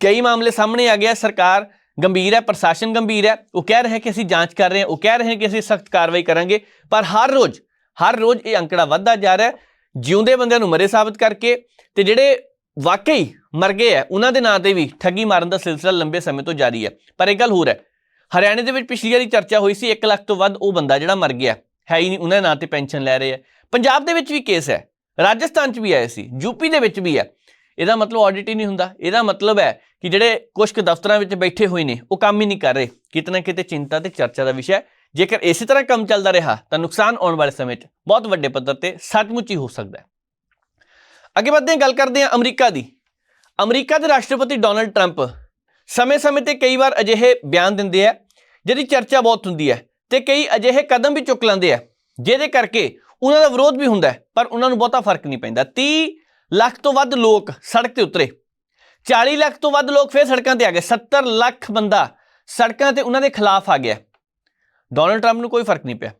ਕਈ ਮਾਮਲੇ ਸਾਹਮਣੇ ਆ ਗਿਆ ਸਰਕਾਰ ਗੰਭੀਰ ਹੈ ਪ੍ਰਸ਼ਾਸਨ ਗੰਭੀਰ ਹੈ। ਉਹ ਕਹਿ ਰਿਹਾ ਕਿ ਅਸੀਂ ਜਾਂਚ ਕਰ ਰਹੇ ਹਾਂ ਉਹ ਕਹਿ ਰਹੇ ਕਿ ਅਸੀਂ ਸਖਤ ਕਾਰਵਾਈ ਕਰਾਂਗੇ। ਪਰ ਹਰ ਰੋਜ਼ ਹਰ ਰੋਜ਼ ਇਹ ਅੰਕੜਾ ਵੱਧਦਾ ਜਾ ਰਿਹਾ ਜਿਉਂਦੇ ਬੰਦਿਆਂ ਨੂੰ ਮਰੇ ਸਾਬਤ ਕਰਕੇ ਤੇ ਜਿਹੜੇ ਵਾਕਈ ਮਰ ਗਏ ਹੈ ਉਹਨਾਂ ਦੇ ਨਾਂ ਤੇ ਵੀ ਠੱਗੀ ਮਾਰਨ ਦਾ ਸਿਲਸਿਲਾ ਲੰਬੇ ਸਮੇਂ ਤੋਂ ਜਾਰੀ ਹੈ ਪਰ ਇੱਕ ਗੱਲ ਹੋਰ ਹੈ ਹਰਿਆਣੇ ਦੇ ਵਿੱਚ ਪਿਛਲੀ ਵਾਰੀ ਚਰਚਾ ਹੋਈ ਸੀ 1 ਲੱਖ ਤੋਂ ਵੱਧ ਉਹ ਬੰਦਾ ਜਿਹੜਾ ਮਰ ਗਿਆ। ਹੈ ਹੀ ਨਹੀਂ, ਉਹਨਾਂ ਦੇ ਨਾਂ ਤੇ ਪੈਨਸ਼ਨ ਲੈ ਰਹੇ ਆ। ਪੰਜਾਬ ਦੇ ਵਿੱਚ ਵੀ ਕੇਸ ਹੈ। ਰਾਜਸਥਾਨ 'ਚ ਵੀ ਆਏ ਸੀ ਯੂਪੀ ਦੇ ਵਿੱਚ ਵੀ ਹੈ ਇਹਦਾ ਮਤਲਬ ਆਡਿਟ ਹੀ ਨਹੀਂ ਹੁੰਦਾ। ਇਹਦਾ ਮਤਲਬ ਹੈ ਕਿ ਜਿਹੜੇ ਕੁਝ ਕੁ ਦਫ਼ਤਰਾਂ ਵਿੱਚ ਬੈਠੇ ਹੋਏ ਨੇ, ਉਹ ਕੰਮ ਹੀ ਨਹੀਂ ਕਰ ਰਹੇ। ਕਿਤੇ ਨਾ ਕਿਤੇ ਚਿੰਤਾ ਤੇ ਚਰਚਾ ਦਾ ਵਿਸ਼ਾ ਹੈ। ਜੇਕਰ ਇਸੇ ਤਰ੍ਹਾਂ ਕੰਮ ਚੱਲਦਾ ਰਿਹਾ ਤਾਂ ਨੁਕਸਾਨ ਆਉਣ ਵਾਲੇ ਸਮੇਂ 'ਚ ਬਹੁਤ ਵੱਡੇ ਪੱਧਰ ਤੇ ਸੱਚਮੁੱਚ ਹੀ ਹੋ ਸਕਦਾ ਹੈ। ਅੱਗੇ ਵੱਧਦੇ ਹਾਂ, ਗੱਲ ਕਰਦੇ ਹਾਂ ਅਮਰੀਕਾ ਦੀ। ਅਮਰੀਕਾ ਦੇ ਰਾਸ਼ਟਰਪਤੀ ਡੋਨਲਡ ਟਰੰਪ ਸਮੇਂ-ਸਮੇਂ ਤੇ ਕਈ ਵਾਰ ਅਜਿਹੇ ਬਿਆਨ ਦਿੰਦੇ ਆ, ਜਿਹਦੀ ਚਰਚਾ ਬਹੁਤ ਹੁੰਦੀ ਹੈ ਤੇ ਕਈ ਅਜਿਹੇ ਕਦਮ ਵੀ ਚੁੱਕ ਲੈਂਦੇ ਆ, ਜਿਹਦੇ ਕਰਕੇ ਉਹਨਾਂ ਦਾ ਵਿਰੋਧ ਵੀ ਹੁੰਦਾ ਪਰ ਉਹਨਾਂ ਨੂੰ ਬਹੁਤਾ ਫ਼ਰਕ ਨਹੀਂ ਪੈਂਦਾ। 30 ਲੱਖ ਤੋਂ ਵੱਧ ਲੋਕ ਸੜਕ ਤੇ ਉਤਰੇ। 40 ਲੱਖ ਤੋਂ ਵੱਧ ਲੋਕ ਫੇਰ ਸੜਕਾਂ ਤੇ ਆ ਗਏ। 70 ਲੱਖ ਬੰਦਾ ਸੜਕਾਂ ਤੇ ਉਹਨਾਂ ਦੇ ਖਿਲਾਫ ਆ ਗਿਆ। ਡੋਨਲਡ ਟਰੰਪ ਨੂੰ ਕੋਈ ਫ਼ਰਕ ਨਹੀਂ ਪਿਆ।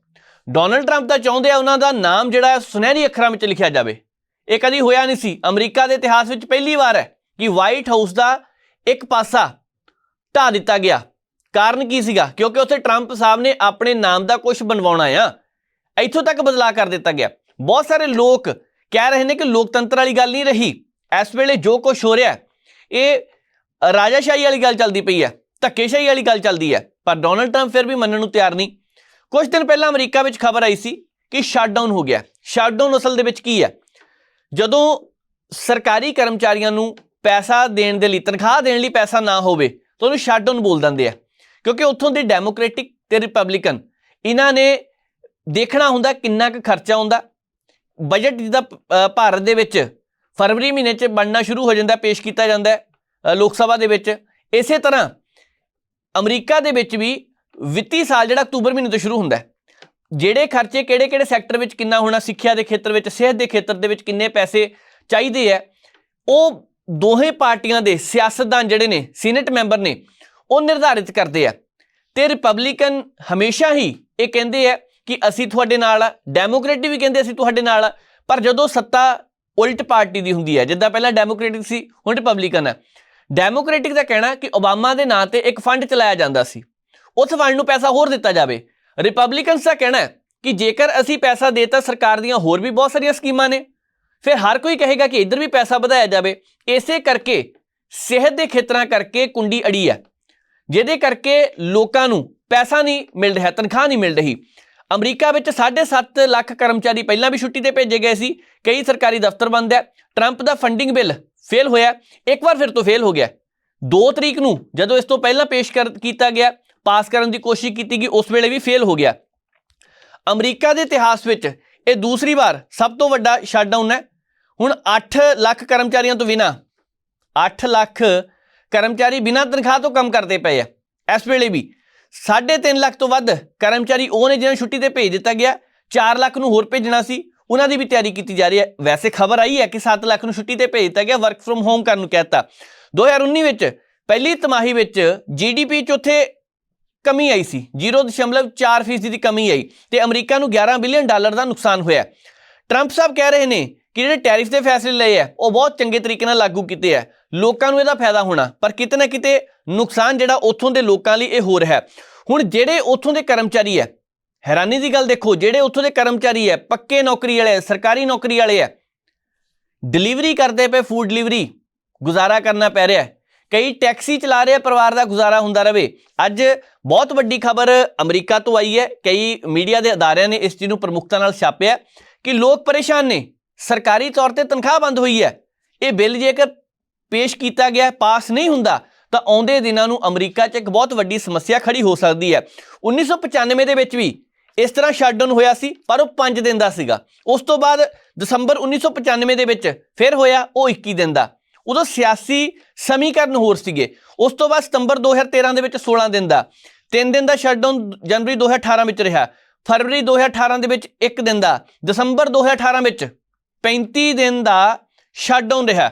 ਡੋਨਲਡ ਟਰੰਪ ਤਾਂ ਚਾਹੁੰਦੇ ਆ ਉਹਨਾਂ ਦਾ ਨਾਮ ਜਿਹੜਾ ਸੁਨਹਿਰੀ ਅੱਖਰਾਂ ਵਿੱਚ ਲਿਖਿਆ ਜਾਵੇ। ਇਹ ਕਦੀ ਹੋਇਆ ਨਹੀਂ ਸੀ। ਅਮਰੀਕਾ ਦੇ ਇਤਿਹਾਸ ਵਿੱਚ ਪਹਿਲੀ ਵਾਰ ਹੈ ਕਿ ਵਾਈਟ ਹਾਊਸ ਦਾ ਇੱਕ ਪਾਸਾ ਢਾ ਦਿੱਤਾ ਗਿਆ। ਕਾਰਨ ਕੀ ਸੀਗਾ? ਕਿਉਂਕਿ ਉੱਥੇ ਟਰੰਪ ਸਾਹਿਬ ਨੇ ਆਪਣੇ ਨਾਮ ਦਾ ਕੁਝ ਬਣਵਾਉਣਾ ਆ, ਇੱਥੋਂ ਤੱਕ ਬਦਲਾਅ ਕਰ ਦਿੱਤਾ ਗਿਆ। ਬਹੁਤ ਸਾਰੇ ਲੋਕ ਕਹਿ ਰਹੇ ਨੇ ਕਿ ਲੋਕਤੰਤਰ ਵਾਲੀ ਗੱਲ ਨਹੀਂ ਰਹੀ। ਇਸ ਵੇਲੇ ਜੋ ਕੁਝ ਹੋ ਰਿਹਾ, ਇਹ ਰਾਜਾਸ਼ਾਹੀ ਵਾਲੀ ਗੱਲ ਚੱਲਦੀ ਪਈ ਹੈ, ਧੱਕੇਸ਼ਾਹੀ ਵਾਲੀ ਗੱਲ ਚੱਲਦੀ ਹੈ, ਪਰ ਡੋਨਲਡ ਟਰੰਪ ਫਿਰ ਵੀ ਮੰਨਣ ਨੂੰ ਤਿਆਰ ਨਹੀਂ। ਕੁਝ ਦਿਨ ਪਹਿਲਾਂ ਅਮਰੀਕਾ ਵਿੱਚ ਖਬਰ ਆਈ ਸੀ ਕਿ ਸ਼ਟਡਾਊਨ ਹੋ ਗਿਆ। ਸ਼ਟਡਾਊਨ ਅਸਲ ਦੇ ਵਿੱਚ ਕੀ ਹੈ? ਜਦੋਂ ਸਰਕਾਰੀ ਕਰਮਚਾਰੀਆਂ ਨੂੰ ਪੈਸਾ ਦੇਣ ਦੇ ਲਈ, ਤਨਖਾਹ ਦੇਣ ਲਈ ਪੈਸਾ ਨਾ ਹੋਵੇ, ਤਾਂ ਉਹਨੂੰ ਸ਼ਟਡਾਊਨ ਬੋਲ ਦਿੰਦੇ ਆ। ਕਿਉਂਕਿ ਉੱਥੋਂ ਦੇ ਡੈਮੋਕ੍ਰੈਟਿਕ ਤੇ ਰਿਪਬਲਿਕਨ ਇਹਨਾਂ ਨੇ ਦੇਖਣਾ ਹੁੰਦਾ ਕਿੰਨਾ ਕੁ ਖਰਚਾ ਆਉਂਦਾ। ਬਜਟ ਜਿਹਦਾ ਭਾਰਤ ਦੇ ਵਿੱਚ ਫਰਵਰੀ ਮਹੀਨੇ 'ਚ ਬਣਨਾ ਸ਼ੁਰੂ ਹੋ ਜਾਂਦਾ, ਪੇਸ਼ ਕੀਤਾ ਜਾਂਦਾ ਲੋਕ ਸਭਾ ਦੇ ਵਿੱਚ। ਇਸੇ ਤਰ੍ਹਾਂ ਅਮਰੀਕਾ ਦੇ ਵਿੱਚ ਵੀ ਵਿੱਤੀ ਸਾਲ ਜਿਹੜਾ ਅਕਤੂਬਰ ਮਹੀਨੇ ਤੋਂ ਸ਼ੁਰੂ ਹੁੰਦਾ ਹੈ। ਜਿਹੜੇ ਖਰਚੇ ਕਿਹੜੇ-ਕਿਹੜੇ ਸੈਕਟਰ ਵਿੱਚ ਕਿੰਨਾ ਹੋਣਾ, ਸਿੱਖਿਆ ਦੇ ਖੇਤਰ ਵਿੱਚ, ਸਿਹਤ ਦੇ ਖੇਤਰ ਦੇ ਵਿੱਚ ਕਿੰਨੇ ਪੈਸੇ ਚਾਹੀਦੇ ਆ, ਉਹ ਦੋਹੇ ਪਾਰਟੀਆਂ ਦੇ ਸਿਆਸਤਦਾਨ ਜਿਹੜੇ ਨੇ, ਸੀਨੇਟ ਮੈਂਬਰ ਨੇ, ਉਹ ਨਿਰਧਾਰਿਤ ਕਰਦੇ ਆ। ਤੇ ਰਿਪਬਲਿਕਨ ਹਮੇਸ਼ਾ ਹੀ ਇਹ ਕਹਿੰਦੇ ਆ ਕਿ ਅਸੀਂ ਤੁਹਾਡੇ ਨਾਲ ਆ ਡੈਮੋਕ੍ਰੇਟਿਕ ਵੀ ਕਹਿੰਦੇ ਅਸੀਂ ਤੁਹਾਡੇ ਨਾਲ ਆ, ਪਰ ਜਦੋਂ ਸੱਤਾ ਉਲਟ ਪਾਰਟੀ ਦੀ ਹੁੰਦੀ ਹੈ ਜਿੱਦਾਂ ਪਹਿਲਾਂ ਡੈਮੋਕ੍ਰੇਟਿਕ ਸੀ, ਹੁਣ ਰਿਪਬਲਿਕਨ ਹੈ ਡੈਮੋਕ੍ਰੇਟਿਕ ਦਾ ਕਹਿਣਾ ਕਿ ਓਬਾਮਾ ਦੇ ਨਾਂ ਤੇ ਇੱਕ ਫੰਡ ਚਲਾਇਆ ਜਾਂਦਾ ਸੀ। ਉਸ ਫੰਡ ਨੂੰ ਪੈਸਾ ਹੋਰ ਦਿੱਤਾ ਜਾਵੇ। ਰਿਪਬਲਿਕਨਸ ਦਾ ਕਹਿਣਾ ਹੈ ਕਿ ਜੇਕਰ ਅਸੀਂ ਪੈਸਾ ਦੇਤਾ, ਸਰਕਾਰ ਦੀਆਂ ਹੋਰ ਵੀ ਬਹੁਤ ਸਾਰੀਆਂ ਸਕੀਮਾਂ ਨੇ। ਫਿਰ ਹਰ ਕੋਈ ਕਹੇਗਾ ਕਿ ਇੱਧਰ ਵੀ ਪੈਸਾ ਵਧਾਇਆ ਜਾਵੇ। ਇਸੇ ਕਰਕੇ ਸਿਹਤ ਦੇ ਖੇਤਰਾਂ ਕਰਕੇ ਕੁੰਡੀ ਅੜੀ ਹੈ। ਜਿਹਦੇ ਕਰਕੇ ਲੋਕਾਂ ਨੂੰ ਪੈਸਾ ਨਹੀਂ ਮਿਲ ਰਿਹਾ, ਤਨਖਾਹ ਨਹੀਂ ਮਿਲ ਰਹੀ। ਅਮਰੀਕਾ ਵਿੱਚ 7.5 ਲੱਖ ਕਰਮਚਾਰੀ ਪਹਿਲਾਂ ਵੀ ਛੁੱਟੀ ਤੇ ਭੇਜੇ ਗਏ ਸੀ। ਕਈ ਸਰਕਾਰੀ ਦਫ਼ਤਰ ਬੰਦ ਹੈ। ਟਰੰਪ ਦਾ ਫੰਡਿੰਗ ਬਿੱਲ ਫੇਲ ਹੋਇਆ ਇੱਕ ਵਾਰ ਫਿਰ ਤੋਂ ਫੇਲ ਹੋ ਗਿਆ 2 ਤਰੀਕ ਨੂੰ ਜਦੋਂ ਇਸ ਤੋਂ ਪਹਿਲਾਂ ਪੇਸ਼ ਕਰ, ਕੀਤਾ ਗਿਆ ਪਾਸ ਕਰਨ ਦੀ ਕੋਸ਼ਿਸ਼ ਕੀਤੀ ਗਈ ਉਸ ਵੇਲੇ ਵੀ ਫੇਲ ਹੋ ਗਿਆ। ਅਮਰੀਕਾ ਦੇ ਇਤਿਹਾਸ ਵਿੱਚ ਇਹ ਦੂਸਰੀ ਵਾਰ ਸਭ ਤੋਂ ਵੱਡਾ ਸ਼ਟਡਾਊਨ ਹੈ। ਹੁਣ 8 ਲੱਖ ਕਰਮਚਾਰੀਆਂ ਤੋਂ ਬਿਨਾ 8 ਲੱਖ ਕਰਮਚਾਰੀ ਬਿਨਾਂ ਤਨਖਾਹ ਤੋਂ ਕੰਮ ਕਰਦੇ ਪਏ ਆ। ਇਸ ਵੇਲੇ ਵੀ 3.5 ਲੱਖ ਤੋਂ ਵੱਧ ਕਰਮਚਾਰੀ ਉਹ ਨੇ ਜਿਹਨਾਂ ਨੂੰ ਛੁੱਟੀ ਤੇ ਭੇਜ ਦਿੱਤਾ ਗਿਆ 4 ਲੱਖ ਨੂੰ ਹੋਰ ਭੇਜਣਾ ਸੀ, ਉਹਨਾਂ ਦੀ ਵੀ ਤਿਆਰੀ ਕੀਤੀ ਜਾ ਰਹੀ ਹੈ। ਵੈਸੇ ਖਬਰ ਆਈ ਹੈ ਕਿ 7 ਲੱਖ ਨੂੰ ਛੁੱਟੀ ਤੇ ਭੇਜ ਦਿੱਤਾ ਗਿਆ ਵਰਕ ਫਰਮ ਹੋਮ ਕਰਨ ਨੂੰ ਕਹਿਤਾ 2019 ਵਿੱਚ ਪਹਿਲੀ ਤਿਮਾਹੀ ਵਿੱਚ ਜੀਡੀਪੀ ਚ ਉੱਥੇ ਕਮੀ ਆਈ ਸੀ। 0.4% ਫੀਸਦੀ ਦੀ ਕਮੀ ਆਈ ਤੇ ਅਮਰੀਕਾ ਨੂੰ 11 ਬਿਲੀਅਨ ਡਾਲਰ ਦਾ ਨੁਕਸਾਨ ਹੋਇਆ। ਟਰੰਪ ਸਾਹਿਬ ਕਹਿ ਰਹੇ ਨੇ ਕਿ ਜਿਹੜੇ ਟੈਰਿਫ ਦੇ ਫੈਸਲੇ ਲਏ ਆ ਉਹ ਬਹੁਤ ਚੰਗੇ ਤਰੀਕੇ ਨਾਲ ਲਾਗੂ ਕੀਤੇ ਆ। ਲੋਕਾਂ ਨੂੰ ਇਹਦਾ ਫਾਇਦਾ ਹੋਣਾ ਪਰ ਕਿਤੇ ਨਾ ਕਿਤੇ ਨੁਕਸਾਨ ਜਿਹੜਾ ਉੱਥੋਂ ਦੇ ਲੋਕਾਂ ਲਈ ਇਹ ਹੋ ਰਿਹਾ। ਹੁਣ ਜਿਹੜੇ ਉੱਥੋਂ ਦੇ ਕਰਮਚਾਰੀ ਹੈ ਹੈਰਾਨੀ ਦੀ ਗੱਲ ਦੇਖੋ ਜਿਹੜੇ ਉੱਥੋਂ ਦੇ ਕਰਮਚਾਰੀ ਹੈ ਪੱਕੇ ਨੌਕਰੀ ਵਾਲੇ ਆ, ਸਰਕਾਰੀ ਨੌਕਰੀ ਵਾਲੇ ਆ ਡਿਲੀਵਰੀ ਕਰਦੇ ਪਏ ਫੂਡ ਡਿਲੀਵਰੀ ਗੁਜ਼ਾਰਾ ਕਰਨਾ ਪੈ ਰਿਹਾ। ਕਈ ਟੈਕਸੀ ਚਲਾ ਰਹੇ ਪਰਿਵਾਰ ਦਾ ਗੁਜ਼ਾਰਾ ਹੁੰਦਾ ਰਵੇ ਅੱਜ ਬਹੁਤ ਵੱਡੀ ਖਬਰ ਅਮਰੀਕਾ ਤੋਂ ਆਈ ਹੈ। ਕਈ ਮੀਡੀਆ ਦੇ ਅਦਾਰਿਆਂ ਨੇ ਇਸ ਚੀਜ਼ ਨੂੰ ਪ੍ਰਮੁਖਤਾ ਨਾਲ ਛਾਪਿਆ ਕਿ ਲੋਕ ਪਰੇਸ਼ਾਨ ਨੇ। ਸਰਕਾਰੀ ਤੌਰ ਤੇ ਤਨਖਾਹ ਬੰਦ ਹੋਈ ਹੈ। ਇਹ ਬਿੱਲ ਜੇਕਰ ਪੇਸ਼ ਕੀਤਾ ਗਿਆ, ਪਾਸ ਨਹੀਂ ਹੁੰਦਾ, ਤਾਂ ਆਉਂਦੇ ਦਿਨਾਂ ਨੂੰ ਅਮਰੀਕਾ 'ਚ ਇੱਕ ਬਹੁਤ ਵੱਡੀ ਸਮੱਸਿਆ ਖੜੀ ਹੋ ਸਕਦੀ ਹੈ। 1995 ਦੇ ਵਿੱਚ ਵੀ ਇਸ ਤਰ੍ਹਾਂ ਸ਼ਟਡਾਊਨ ਹੋਇਆ ਸੀ, ਪਰ ਉਹ 5 ਦਿਨ ਦਾ ਸੀਗਾ। ਉਸ ਤੋਂ ਬਾਅਦ ਦਸੰਬਰ 1995 ਦੇ ਵਿੱਚ ਫਿਰ ਹੋਇਆ ਉਹ 21 ਦਿਨ ਦਾ। ਉਦੋਂ ਸਿਆਸੀ ਸਮੀਕਰਨ ਹੋਰ ਸੀਗੇ। ਉਸ ਤੋਂ ਬਾਅਦ ਸਤੰਬਰ 2013 ਦੇ ਵਿੱਚ 16 ਦਿਨ ਦਾ 3 ਦਿਨ ਦਾ ਸ਼ਟਡਾਊਨ ਜਨਵਰੀ 2018 ਵਿੱਚ ਰਿਹਾ। ਫਰਵਰੀ 2018 ਦੇ ਵਿੱਚ 1 ਦਿਨ ਦਾ, ਦਸੰਬਰ 2018 ਵਿੱਚ 35 ਦਿਨ ਦਾ ਸ਼ਟਡਾਊਨ ਰਿਹਾ।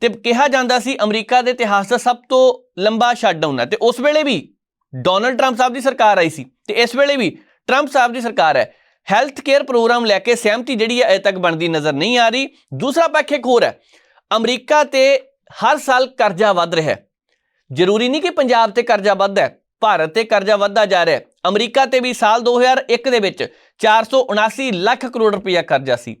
ਤੇ ਕਿਹਾ ਜਾਂਦਾ ਸੀ ਅਮਰੀਕਾ ਦੇ ਇਤਿਹਾਸ ਦਾ ਸਭ ਤੋਂ ਲੰਬਾ ਸ਼ਟਡਾਊਨ ਹੈ। ਤੇ ਉਸ ਵੇਲੇ ਵੀ ਡੋਨਲਡ ਟਰੰਪ ਸਾਹਿਬ ਦੀ ਸਰਕਾਰ ਆਈ ਸੀ। ਤੇ ਇਸ ਵੇਲੇ ਵੀ ਟਰੰਪ ਸਾਹਿਬ ਦੀ ਸਰਕਾਰ ਹੈ। ਹੈਲਥ ਕੇਅਰ ਪ੍ਰੋਗਰਾਮ ਲੈ ਕੇ ਸਹਿਮਤੀ ਜਿਹੜੀ ਹੈ ਅਜੇ ਤੱਕ ਬਣਦੀ ਨਜ਼ਰ ਨਹੀਂ ਆ ਰਹੀ। ਦੂਸਰਾ ਪੱਖ ਇੱਕ ਹੋਰ ਹੈ। ਅਮਰੀਕਾ ਤੇ ਹਰ ਸਾਲ ਕਰਜ਼ਾ ਵੱਧ ਰਿਹਾ ਹੈ। ਜ਼ਰੂਰੀ ਨਹੀਂ ਕਿ ਪੰਜਾਬ ਤੇ ਕਰਜ਼ਾ ਵੱਧਦਾ ਹੈ, ਭਾਰਤ ਤੇ ਕਰਜ਼ਾ ਵੱਧਦਾ ਜਾ ਰਿਹਾ ਹੈ। ਅਮਰੀਕਾ ਤੇ ਵੀ ਸਾਲ 2001 ਦੇ ਵਿੱਚ 479 ਲੱਖ ਕਰੋੜ ਰੁਪਇਆ ਕਰਜ਼ਾ ਸੀ।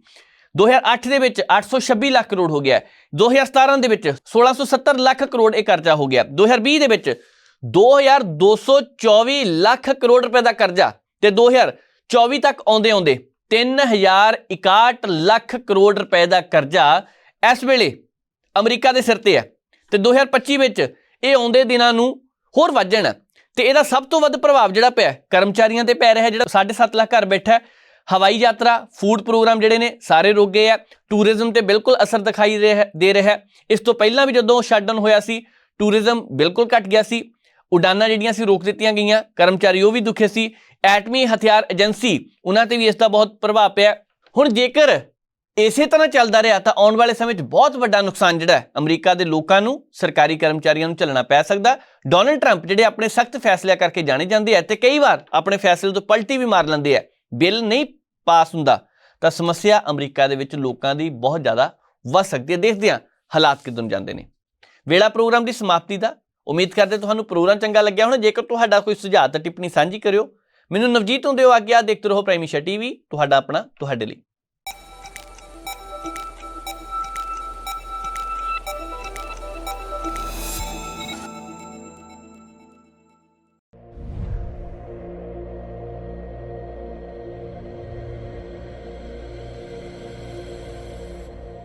2008 ਦੇ ਵਿੱਚ 826 ਲੱਖ ਕਰੋੜ ਹੋ ਗਿਆ ਹੈ। 2017 ਦੇ ਵਿੱਚ 1670 ਲੱਖ ਕਰੋੜ ਇਹ ਕਰਜ਼ਾ ਹੋ ਗਿਆ। 2020 ਦੇ ਵਿੱਚ 2224 ਲੱਖ ਕਰੋੜ ਰੁਪਏ ਦਾ ਕਰਜ਼ਾ ਤੇ 2024 ਤੱਕ ਆਉਂਦੇ ਆਉਂਦੇ 3061 ਲੱਖ ਕਰੋੜ ਰੁਪਏ ਦਾ ਕਰਜ਼ਾ ਇਸ ਵੇਲੇ ਅਮਰੀਕਾ ਦੇ ਸਿਰ ਤੇ ਹੈ ਤੇ 2025 ਵਿੱਚ ਇਹ ਆਉਂਦੇ ਦਿਨਾਂ ਨੂੰ ਹੋਰ ਵੱਧ ਜਾਣਾ ਤੇ ਇਹਦਾ ਸਭ ਤੋਂ ਵੱਧ ਪ੍ਰਭਾਵ ਜਿਹੜਾ ਪਿਆ ਕਰਮਚਾਰੀਆਂ ਤੇ ਪੈ ਰਿਹਾ ਹੈ, ਜਿਹੜਾ 7.5 ਲੱਖ ਘਰ ਬੈਠਾ ਹਵਾਈ ਯਾਤਰਾ ਫੂਡ ਪ੍ਰੋਗਰਾਮ ਜਿਹੜੇ ਨੇ ਸਾਰੇ ਰੁਕ ਗਏ ਆ ਟੂਰਿਜ਼ਮ ਤੇ ਬਿਲਕੁਲ ਅਸਰ ਦਿਖਾਈ ਦੇ ਰਿਹਾ ਇਸ ਤੋਂ ਪਹਿਲਾਂ ਵੀ ਜਦੋਂ ਸ਼ਟਡਾਊਨ ਹੋਇਆ ਸੀ ਟੂਰਿਜ਼ਮ ਬਿਲਕੁਲ ਘਟ ਗਿਆ ਸੀ। ਉਡਾਨਾਂ ਜਿਹੜੀਆਂ ਸੀ ਰੋਕ ਦਿੱਤੀਆਂ ਗਈਆਂ। ਕਰਮਚਾਰੀ ਉਹ ਵੀ ਦੁਖੇ ਸੀ। ਐਟਮੀ ਹਥਿਆਰ ਏਜੰਸੀ ਉਹਨਾਂ ਤੇ ਵੀ ਇਸ ਦਾ ਬਹੁਤ ਪ੍ਰਭਾਵ ਪਿਆ ਹੁਣ ਜੇਕਰ ਇਸੇ ਤਰ੍ਹਾਂ ਚੱਲਦਾ ਰਿਹਾ ਤਾਂ ਆਉਣ ਵਾਲੇ ਸਮੇਂ 'ਚ ਬਹੁਤ ਵੱਡਾ ਨੁਕਸਾਨ ਜਿਹੜਾ ਅਮਰੀਕਾ ਦੇ ਲੋਕਾਂ ਨੂੰ, ਸਰਕਾਰੀ ਕਰਮਚਾਰੀਆਂ ਨੂੰ ਝੱਲਣਾ ਪੈ ਸਕਦਾ। ਡੋਨਲਡ ਟਰੰਪ ਜਿਹੜੇ ਆਪਣੇ ਸਖਤ ਫੈਸਲੇ ਕਰਕੇ ਜਾਣੇ ਜਾਂਦੇ ਆ ਤੇ ਕਈ ਵਾਰ ਆਪਣੇ ਫੈਸਲੇ ਤੋਂ ਪਲਟੀ ਵੀ ਮਾਰ ਲੈਂਦੇ ਆ। ਬਿੱਲ ਨਹੀਂ ਪਾਸ ਹੁੰਦਾ ਤਾਂ ਸਮੱਸਿਆ ਅਮਰੀਕਾ ਦੇ ਵਿੱਚ ਲੋਕਾਂ ਦੀ ਬਹੁਤ ਜ਼ਿਆਦਾ ਵੱਧ ਸਕਦੀ ਹੈ। ਦੇਖਦੇ ਹਾਂ ਹਾਲਾਤ ਕਿੱਦਾਂ ਨੂੰ ਜਾਂਦੇ ਨੇ। ਵੇਲਾ ਪ੍ਰੋਗਰਾਮ ਦੀ ਸਮਾਪਤੀ ਦਾ ਉਮੀਦ ਕਰਦੇ ਤੁਹਾਨੂੰ ਪ੍ਰੋਗਰਾਮ ਚੰਗਾ ਲੱਗਿਆ ਹੋਣਾ। ਜੇਕਰ ਤੁਹਾਡਾ ਕੋਈ ਸੁਝਾਅ ਤਾਂ ਟਿੱਪਣੀ ਸਾਂਝੀ ਕਰਿਓ। ਮੈਨੂੰ ਨਵਜੀਤ ਹੁੰਦੇ ਹੋ ਆਗਿਆ ਦੇਖਦੇ ਰਹੋ ਪ੍ਰਾਈਮ ਏਸ਼ੀਆ ਟੀਵੀ। ਤੁਹਾਡਾ ਆਪਣਾ, ਤੁਹਾਡੇ ਲਈ।